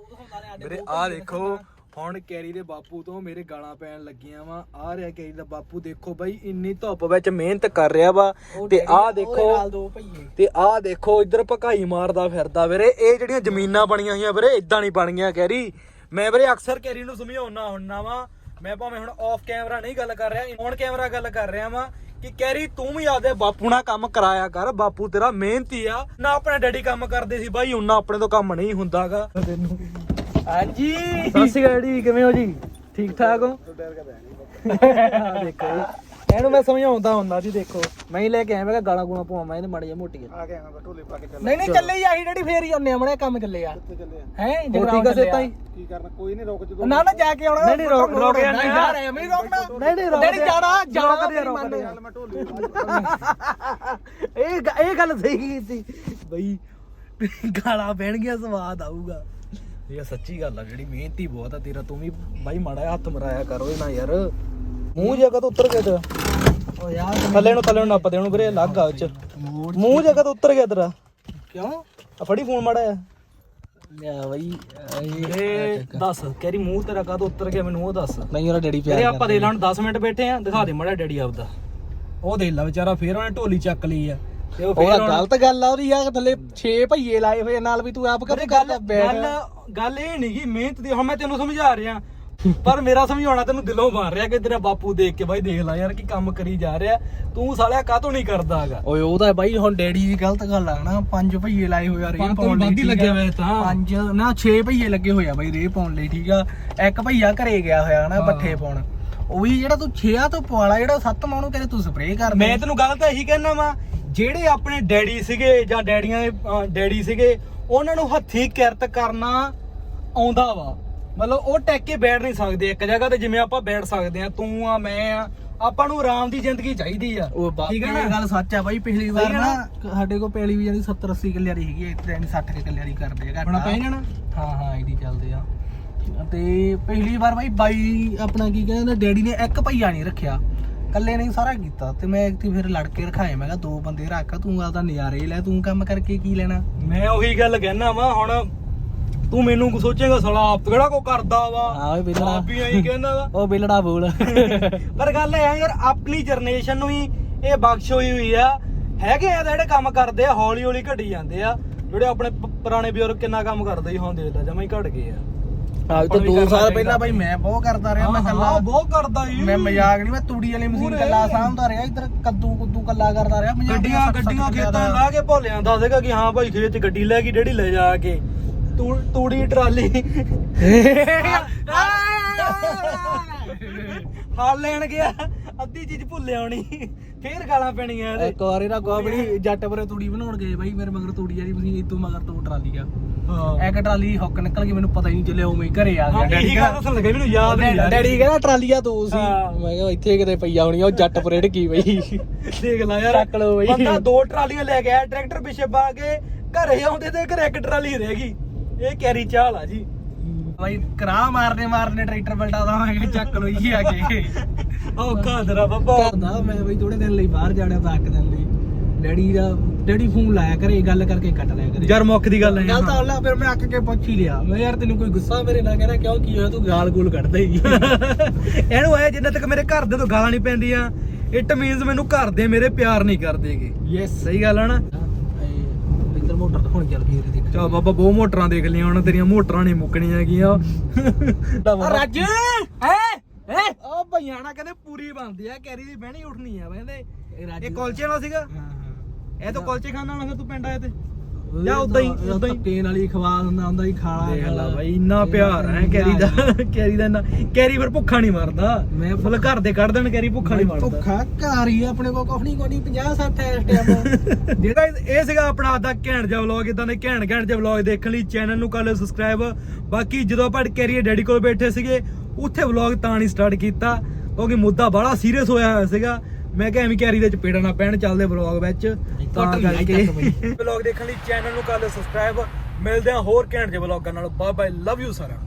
ਵੀਰੇ ਆ ਦੇਖੋ ਹੁਣ ਕੈਰੀ ਦੇ ਬਾਪੂ ਤੋਂ ਮੇਰੇ ਗਾਲਾਂ ਪੈਣ ਲੱਗੀਆਂ ਵਾ। ਆ ਰਿਹਾ ਕੈਰੀ ਦਾ ਬਾਪੂ ਦੇਖੋ ਬਾਈ ਇੰਨੀ ਧੁੱਪ ਵਿੱਚ ਮਿਹਨਤ ਕਰ ਰਿਹਾ ਵਾ। ਤੇ ਆ ਦੇਖੋ
ਨਾਲ ਦੋ ਭਈਏ।
ਤੇ ਆਹ ਦੇਖੋ ਇੱਧਰ ਭਕਾਈ ਮਾਰਦਾ ਫਿਰਦਾ ਵੀਰੇ। ਇਹ ਜਿਹੜੀਆਂ ਜ਼ਮੀਨਾਂ ਬਣੀਆਂ ਹੋਈਆਂ ਵੀਰੇ ਇਦਾਂ ਨਹੀਂ ਬਣੀਆਂ ਕੈਰੀ। ਮੈਂ ਵੀਰੇ ਅਕਸਰ ਕੈਰੀ ਨੂੰ ਸਮਝਾਉਣਾ ਹੁੰਨਾ ਵਾ ਮੈਂ ਭਾਵੇਂ ਹੁਣ ਆਫ ਕੈਮਰਾ ਨਹੀਂ ਗੱਲ ਕਰ ਰਿਹਾ ਔਨ ਕੈਮਰਾ ਗੱਲ ਕਰ ਰਿਹਾ ਵਾਂ ਕਿ ਕੈਰੀ ਤੂੰ ਵੀ ਆਪਦੇ ਬਾਪੂ ਨਾਲ ਕੰਮ ਕਰਾਇਆ ਕਰ ਬਾਪੂ ਤੇਰਾ ਮਿਹਨਤੀ ਆ ਨਾ ਆਪਣੇ ਡੈਡੀ ਕੰਮ ਕਰਦੇ ਸੀ ਬਾਈ ਉਹਨਾਂ ਆਪਣੇ ਤੋਂ ਕੰਮ ਨਹੀਂ ਹੁੰਦਾਗਾ। ਤੈਨੂੰ।
ਹਾਂਜੀ।
ਸਤਿ ਸ਼੍ਰੀ ਅਕਾਲ ਜੀ ਕਿਵੇਂ ਹੋ ਜੀ? ਠੀਕ ਠਾਕ ਹੋ? ਦੇਖੋ
ਇਹਨੂੰ ਮੈਂ ਸਮਝਾਉਂਦਾ ਹੁੰਦਾ ਜੀ ਦੇਖੋ। ਮੈਂ ਹੀ ਲੈ ਕੇ ਆਇਆ ਮੈਂ ਕਿਹਾ ਗਾਲਾਂ ਗੂਣਾ ਪਵਾਵਾਂ ਇਹਨੇ ਮਾੜੀਆਂ ਮੋਟੀਆਂ।
ਆ ਗਿਆ ਮੈਂ ਢੋਲੇ ਪਾ ਕੇ ਚੱਲ।
ਨਹੀਂ ਨਹੀਂ ਚੱਲੇ ਹੀ ਆਹੀ ਡੈਡੀ ਫੇਰ ਹੀ ਆਉਂਦੇ ਆਮਣੇ ਕੰਮ ਚੱਲੇ ਆ।
ਚੱਲੇ
ਹੈ
ਹੋਰ ਠੀਕ ਆ ਸੇਤਾ ਹੀ
ਕੀ ਕਰਨਾ? ਕੋਈ ਨਹੀਂ ਰੁਕ ਜਦੋਂ
ਨਾ ਨਾ ਜਾ ਕੇ ਆਉਣਾ।
ਨਹੀਂ, ਨਹੀਂ, ਰੋਕ- ਰੋਕ ਜਾਂਦੇ ਆ।
ਯਾਰ ਐਵੇਂ ਹੀ ਰੋਕਣਾ।
ਨਹੀਂ, ਨਹੀਂ, ਰੋਕਦੇ
ਡੈਡੀ
ਆ।
ਜਾਣਾ ਜਾਣਾ
ਆ। ਆ।
ਮੈਂ ਢੋਲੇ
ਇਹ ਇਹ ਗੱਲ ਸਹੀ ਕੀਤੀ। ਬਈ ਗਾਲਾਂ ਪੈਣਗੀਆਂ ਸਵਾਦ ਆਊਗਾ। ਇਹ ਸੱਚੀ ਗੱਲ ਆ ਜਿਹੜੀ ਮਿਹਨਤੀ ਬਹੁਤ ਆ ਤੇਰਾ ਤੂੰ ਵੀ ਬਾਈ ਮਾੜਾ ਹੱਥ ਮਰਾਇਆ ਕਰੋ ਨਾ ਯਾਰ। ਮੂੰਹ ਜਗ੍ਹਾ ਤੋਂ ਉੱਤਰ ਗਿਆ ਤੇਰਾ। ਓ ਯਾਰ
ਥੱਲੇ ਨੂੰ ਥੱਲੇ ਨੂੰ ਨੱਪ ਦੇ ਉਹਨੂੰ ਵੀਰੇ ਲੱਗ ਆ ਉੱਚ ਮੂੰਹ ਜਗ੍ਹਾ ਤੋਂ ਉੱਤਰ ਗਿਆ ਤੇਰਾ।
ਕਿਉਂ?
ਆ ਫੜੀ ਫੋਨ ਮਾੜਾ ਆ
ਲਿਆ ਬਈ
ਇਹ ਦੱਸ ਕੈਰੀ ਮੂੰਹ ਤੇਰਾ ਕਾਹਦੋਂ ਉੱਤਰ ਗਿਆ ਮੈਨੂੰ ਉਹ ਦੱਸ।
ਨਹੀਂ ਉਹਦਾ ਡੈਡੀ
ਤੇਰੇ
ਪਿਆਰ
ਆਪਾਂ ਦੇ ਲੈਣ 10 ਮਿੰਟ ਬੈਠੇ ਆ ਦਿਖਾ ਦੇ ਮਾੜਾ ਡੈਡੀ ਆਪਦਾ। ਉਹ ਦੇ ਲਾ ਵਿਚਾਰਾ ਫੇਰ ਉਹਨੇ ਢੋਲੀ ਚੱਕ ਲਈ ਆ। ਤੇ ਉਹ ਫੇਰ
ਗਲਤ ਗੱਲ ਆ ਉਹਦੀ ਆ ਥੱਲੇ 6 ਭਈਏ ਲਾਏ ਹੋਏ ਨਾਲ ਵੀ ਤੂੰ ਆਪ ਕਦੇ
ਗੱਲ ਗੱਲ ਗੱਲ ਇਹ ਨਹੀਂ ਗੀ ਮਿਹਨਤ ਦੀ ਹੁਣ ਮੈਂ ਤੈਨੂੰ ਸਮਝਾ ਰਿਹਾ। ਪਰ ਮੇਰਾ ਸਮਝਾਉਣਾ ਤੈਨੂੰ ਦਿਲੋਂ ਮਾਰ ਰਿਹਾ ਕਿ ਤੇਰਾ ਬਾਪੂ ਦੇਖ ਕੇ ਬਾਈ ਦੇਖ ਲੈ ਯਾਰ ਕੀ ਕੰਮ ਕਰੀ ਜਾ ਰਿਹਾ ਤੂੰ ਸਾਲਿਆ ਕਾਹਤੋਂ ਨਹੀਂ ਕਰਦਾ ਹੈਗਾ
ਓਏ ਉਹਦਾ ਬਾਈ ਹੁਣ ਡੈਡੀ ਦੀ ਗਲਤ ਗੱਲ ਆ ਨਾ ਪੰਜ ਭਈਏ ਲਾਏ ਹੋਏ ਆ ਰੇ
ਪੰਜ ਤੋਂ
ਪਾਉਣ ਲਈ
ਵੱਧ ਹੀ ਲੱਗੇ। ਹੋਏ ਤਾਂ।
ਪੰਜ ਨਾ 6 ਭਈਏ ਲੱਗੇ ਹੋਏ ਆ ਬਾਈ ਰੇ ਪਾਉਣ ਲਈ ਠੀਕ ਆ ਇੱਕ ਭਈਆ ਘਰੇ ਗਿਆ ਹੋਇਆ ਨਾ। ਪੱਠੇ ਪਾਉਣ ਉਹ ਵੀ ਜਿਹੜਾ ਤੂੰ 6 ਤੋਂ ਪਵਾਲਾ ਜਿਹੜਾ ਸੱਤਵਾਂ ਨੂੰ ਕਹਿੰਦੇ ਤੂੰ ਸਪਰੇਅ ਕਰ
ਮੈਂ ਤੈਨੂੰ ਗੱਲ ਤਾਂ ਇਹੀ ਕਹਿਣਾ ਵਾ ਜਿਹੜੇ ਆਪਣੇ ਡੈਡੀ ਸੀਗੇ ਜਾਂ ਡੈਡੀਆਂ ਦੇ ਡੈਡੀ ਸੀਗੇ ਉਹਨਾਂ ਨੂੰ ਹੱਥੀ ਕਿਰਤ ਕਰਨਾ ਆਉਂਦਾ ਵਾ ਮਤਲਬ ਉਹ ਟੈਕ ਕੇ ਬੈਠ ਨਹੀਂ ਸਕਦੇ ਇੱਕ ਜਗ੍ਹਾ ਤੇ ਜਿਵੇਂ ਆਪਾਂ ਬੈਠ ਸਕਦੇ ਆ ਤੂੰ ਆ ਮੈਂ ਆ ਆਪਾਂ ਨੂੰ ਆਰਾਮ ਦੀ ਜ਼ਿੰਦਗੀ ਚਾਹੀਦੀ ਆ।
ਉਹ ਬਾਕੀ
ਠੀਕ ਹੈ
ਇਹ
ਨਾ
ਗੱਲ ਸੱਚ ਆ ਬਾਈ ਪਿਛਲੀ ਵਾਰ ਨਾ? ਸਾਡੇ ਕੋਲ ਪੈਲੀ ਵੀ ਜਾਂਦੀ 70 80 ਕਿੱਲੇ ਦੀ ਹੈਗੀ ਇੱਥੇ ਨਹੀਂ 60 ਕੁ ਕਿੱਲੇ ਦੀ ਕਰਦੇ ਆ
ਹੁਣ
ਆ।
ਪੈ ਜਾਣਾ?
ਹਾਂ ਹਾਂ ਇਹਦੀ ਚੱਲਦੇ ਆ। ਤੇ ਪਹਿਲੀ ਵਾਰ ਬਾਈ ਬਾਈ ਆਪਣਾ ਕੀ ਕਹਿੰਦੇ ਡੈਡੀ ਨੇ ਇੱਕ ਭਈਆ ਨਹੀਂ ਰੱਖਿਆ। ਕੱਲੇ ਨੇ ਹੀ ਸਾਰਾ ਕੀਤਾ ਤੇ ਮੈਂ ਇੱਥੇ ਫਿਰ ਲੜ ਕੇ ਰਖਾਏ ਮੈਂ ਕਿਹਾ ਦੋ ਬੰਦੇ ਰੱਖ ਤੂੰ ਆਪਦਾ ਨਜ਼ਾਰੇ ਲੈ ਤੂੰ ਕੰਮ ਕਰਕੇ ਕੀ ਲੈਣਾ?
ਮੈਂ ਉਹੀ ਗੱਲ ਕਹਿਣਾ ਵਾ ਹੁਣ ਤੂੰ ਮੈਨੂੰ ਕੁ ਸੋਚੇਗਾ ਸਾਲਾ ਆਪ ਕਿਹੜਾ ਕੋ ਕਰਦਾ ਵਾ?
ਹਾਂ ਓਏ ਬਿਲੜਾ।
ਆਪ ਵੀ ਐਂ ਕਹਿੰਦਾ ਵਾ।
ਉਹ ਬਿਲੜਾ ਬੋਲ।
ਪਰ ਗੱਲ ਇਹ ਆ ਯਾਰ ਆਪਣੀ ਜਨਰੇਸ਼ਨ ਨੂੰ ਹੀ ਇਹ ਬਖਸ਼ ਹੋਈ ਹੋਈ ਆ। ਹੈਗੇ ਆ ਜਿਹੜੇ ਕੰਮ ਕਰਦੇ ਆ ਹੌਲੀ ਹੌਲੀ ਘਟੀ ਜਾਂਦੇ ਆ। ਜਿਹੜੇ ਆਪਣੇ ਪੁਰਾਣੇ ਬਜ਼ੁਰਗ ਕਿੰਨਾ ਕੰਮ ਕਰਦੇ ਸੀ ਹੁਣ ਦੇਖ ਲੈ ਜਮਾ ਹੀ ਘਟ ਗਏ ਆ।
ਅੱਜ ਤੋਂ 2 ਸਾਲ ਪਹਿਲਾਂ ਬਾਈ ਮੈਂ ਬਹੁਤ ਕਰਦਾ ਰਿਹਾ ਮੈਂ
ਹਾਂ,
ਕੱਲਾ
ਬਹੁਤ ਕਰਦਾ ਜੀ
ਮੈਂ ਮਜ਼ਾਕ ਨਹੀਂ ਮੈਂ ਤੂੜੀ ਵਾਲੀ ਮਸ਼ੀਨ। ਕੱਲਾ ਸਾਂਭਦਾ ਰਿਹਾ ਇੱਧਰ ਕੱਦੂ ਕੁੱਦੂ ਕੱਲਾ ਕਰਦਾ ਰਿਹਾ
ਗੱਡੀਆਂ ਗੱਡੀਆਂ ਖੇਤਾਂ। ਲਾ ਕੇ ਭੋਲਿਆਂ ਦਾ ਸੀਗਾ ਕਿ ਹਾਂ ਭਾਈ ਖੇਤ ਚ ਗੱਡੀ ਲੈ ਗਈ ਡੇੜੀ ਲੈ ਜਾ ਕੇ। ਤੂ ਤੂੜੀ ਟਰਾਲੀ। ਹਾਲ ਲੈਣ ਗਿਆ। ਅੱਧੀ ਚੀਜ਼ ਭੁੱਲ ਆਉਣੀ। ਫੇਰ ਗਾਲਾਂ ਪੈਣੀਆਂ ਇਹਦੇ।
ਇੱਕ ਵਾਰੀ ਨਾ ਗੋਬੜੀ ਜੱਟ ਪਰੇ ਤੂੜੀ ਬਣਾਉਣ ਗਏ ਬਾਈ ਮੇਰੇ ਮਗਰ ਤੂੜੀ ਵਾਲੀ ਮਸ਼ੀਨ ਇਤੋਂ ਮਗਰ ਦੋ ਟਰਾਲੀ ਆ।
ਹਾਂ।
ਇੱਕ ਟਰਾਲੀ ਹੁੱਕ ਨਿਕਲ ਗਈ ਮੈਨੂੰ ਪਤਾ ਹੀ ਨਹੀਂ ਚੱਲਿਆ ਉਵੇਂ ਹੀ ਘਰੇ ਆ ਗਿਆ।
ਇਹੀ ਗੱਲ ਦੱਸਣ ਲੱਗਾ ਮੈਨੂੰ ਯਾਦ ਨਹੀਂ
ਡੈਡੀ ਕਹਿੰਦਾ ਟਰਾਲੀਆਂ ਦੋ ਸੀ। ਮੈਂ ਕਿਹਾ ਇੱਥੇ ਕਿਤੇ ਪਈਆ ਹੋਣੀ ਉਹ ਜੱਟ ਪਰੇਡ ਕੀ ਬਈ
ਦੇਖ ਲੈ ਯਾਰ
ਚੱਕ ਲਓ ਬਈ।
ਬੰਦਾ ਦੋ ਟਰਾਲੀਆਂ ਲੈ ਕੇ ਆਇਆ ਟਰੈਕਟਰ ਪਿੱਛੇ ਪਾ ਕੇ ਘਰੇ ਆਉਂਦੇ ਤੇ ਘਰੇ ਇੱਕ ਟਰਾਲੀ ਰਹਿ ਗਈ। ਇਹ ਕੈਰੀ ਚਾਲ ਆ ਜੀ।
ਬਾਈ ਕਰਾ ਮਾਰਨੇ ਮਾਰਨੇ ਟਰੈਕਟਰ ਪਲਟਾਦਾ ਮੈਂ ਕਿਹਾ ਚੱਕ ਲੋ ਜੀ ਆ ਕੇ।
ਔਖਾ ਤੇਰਾ ਬੱਬਾ।
ਕਰਦਾ ਮੈਂ ਬਈ ਥੋੜੇ ਦਿਨ ਲਈ ਬਾਹਰ ਜਾਣਾ ਤਾਂ ਇੱਕ ਦਿਨ ਲਈ। ਡੈਡੀ ਦਾ ਡੈਡੀ ਫੋਨ ਲਾਇਆ ਕਰੇ ਗੱਲ ਕਰਕੇ ਕੱਟ ਲਿਆ ਕਰੇ।
ਯਾਰ ਮੁੱਖ ਦੀ ਗੱਲ ਹੈ।
ਗੱਲ ਤਾਂ ਅੱਲਾ ਫਿਰ ਮੈਂ ਅੱਕ ਕੇ ਪੁੱਛ ਹੀ ਲਿਆ। ਮੈਂ ਯਾਰ ਤੈਨੂੰ ਕੋਈ ਗੁੱਸਾ ਮੇਰੇ ਨਾਲ ਕਹਿੰਦਾ ਕਿਉਂ ਕੀ ਹੋਇਆ ਤੂੰ ਗਾਲ ਗੂਲ ਕੱਢਦਾ ਹੀ।
ਇਹਨੂੰ ਐ ਜਿੰਨਾ ਤੱਕ ਮੇਰੇ ਘਰ ਦੇ ਤੋਂ ਗਾਲਾਂ ਨਹੀਂ ਪੈਂਦੀਆਂ ਇਟ ਮੀਨਸ ਮੈਨੂੰ ਘਰ ਦੇ ਮੇਰੇ ਪਿਆਰ ਨਹੀਂ ਕਰਦੇਗੇ।
ਯੈਸ
ਸਹੀ ਗੱਲ ਆ ਨਾ।
ਇੱਧਰ ਮੋਟਰ ਦਿਖਾਉਣੀ ਚੱਲ ਫੇਰ ਦੇਖ।
ਚਾ ਬਾਬਾ ਬਹੁਤ ਮੋਟਰਾਂ ਦੇਖ ਲਈਆਂ ਹੁਣ ਤੇਰੀਆਂ ਮੋਟਰਾਂ ਨਹੀਂ ਮੁੱਕਣੀਆਂ ਹੈਗੀਆਂ।
ਰੱਜ! ਹੈ? ਹੈ?
ਉਹ ਭਈਆਣਾ ਕਹਿੰਦੇ ਪੂਰੀ ਬਣਦੀ ਆ ਕੈਰੀ ਦੀ ਬਹਿਣੀ ਉੱਠਣੀ ਆ ਕਹਿੰਦੇ।
ਇਹ
ਕੁਲਚੇ ਵਾਲਾ ਸੀਗਾ?
ਹਾਂ ਹਾਂ।
ਇਹ ਤਾਂ ਕੁਲਚੇ ਖਾਣ ਵਾਲਾ ਫਿਰ ਤੂੰ ਪਿੰਡ ਆਇਆ ਤੇ। ਜਾਂ ਉਦਾਂ ਹੀ ਉਦਾਂ ਹੀ
ਨਾਲ ਹੀ ਖਵਾ ਦਿੰਦਾ ਹੁੰਦਾ ਹੀ ਖਾਲਾ
ਦੇਖ ਲਾ ਬਾਈ ਇੰਨਾ ਪਿਆਰ ਹੈ ਕੈਰੀ ਦਾ ਕੈਰੀ ਦਾ ਇੰਨਾ ਕੈਰੀ ਫਿਰ ਭੁੱਖਾ ਨਹੀਂ ਮਰਦਾ।
ਮੈਂ
ਮਤਲਬ ਘਰ ਦੇ ਕੱਢ ਦੇਣ ਕੈਰੀ ਭੁੱਖਾ ਨਹੀਂ ਮਰਦਾ।
ਭੁੱਖਾ ਘਰ ਹੀ ਆਪਣੇ ਕੋਲ ਕੋਫਣੀ ਕੋਣੀ 50 60 ਇਸ ਟਾਈਮ
ਜਿਹੜਾ ਇਹ ਸੀਗਾ ਆਪਣਾ ਆਦਾ ਘੈਂਟ ਜਿਹਾ ਵਲੌਗ ਇਦਾਂ ਦੇ ਘੈਂਟ ਘੈਂਟ ਜਿਹਾ ਵਲੌਗ ਦੇਖਣ ਲਈ ਚੈਨਲ ਨੂੰ ਕਰ ਲਿਓ ਸਬਸਕ੍ਰਾਈਬ ਬਾਕੀ ਜਦੋਂ ਆਪਾਂ ਕੈਰੀਅਰ ਡੈਡੀ ਕੋਲ ਬੈਠੇ ਸੀਗੇ ਉੱਥੇ ਵਲੌਗ ਤਾਂ ਨਹੀਂ ਸਟਾਰਟ ਕੀਤਾ ਕਿਉਂਕਿ ਮੁੱਦਾ ਬੜਾ ਸੀਰੀਅਸ ਹੋਇਆ ਹੋਇਆ ਸੀਗਾ। ਮੈਂ ਕਿਹਾ ਐਵੇਂ ਕੈਰੀ ਦੇ ਚਪੇੜਾ ਨਾ ਪੈਣ ਚੱਲਦੇ ਵਲੌਗ ਵਿੱਚ। ਤਾਂ ਕਰਕੇ। ਵਲੌਗ ਦੇਖਣ ਲਈ ਚੈਨਲ ਨੂੰ ਕਰ ਲਿਓ ਸਬਸਕ੍ਰਾਈਬ ਮਿਲਦੇ ਆ ਹੋਰ ਘੈਂਟ ਜਿਹੇ ਵਲੌਗਾਂ ਨਾਲ। ਬਾਏ ਬਾਏ ਲਵ ਯੂ ਸਾਰਾ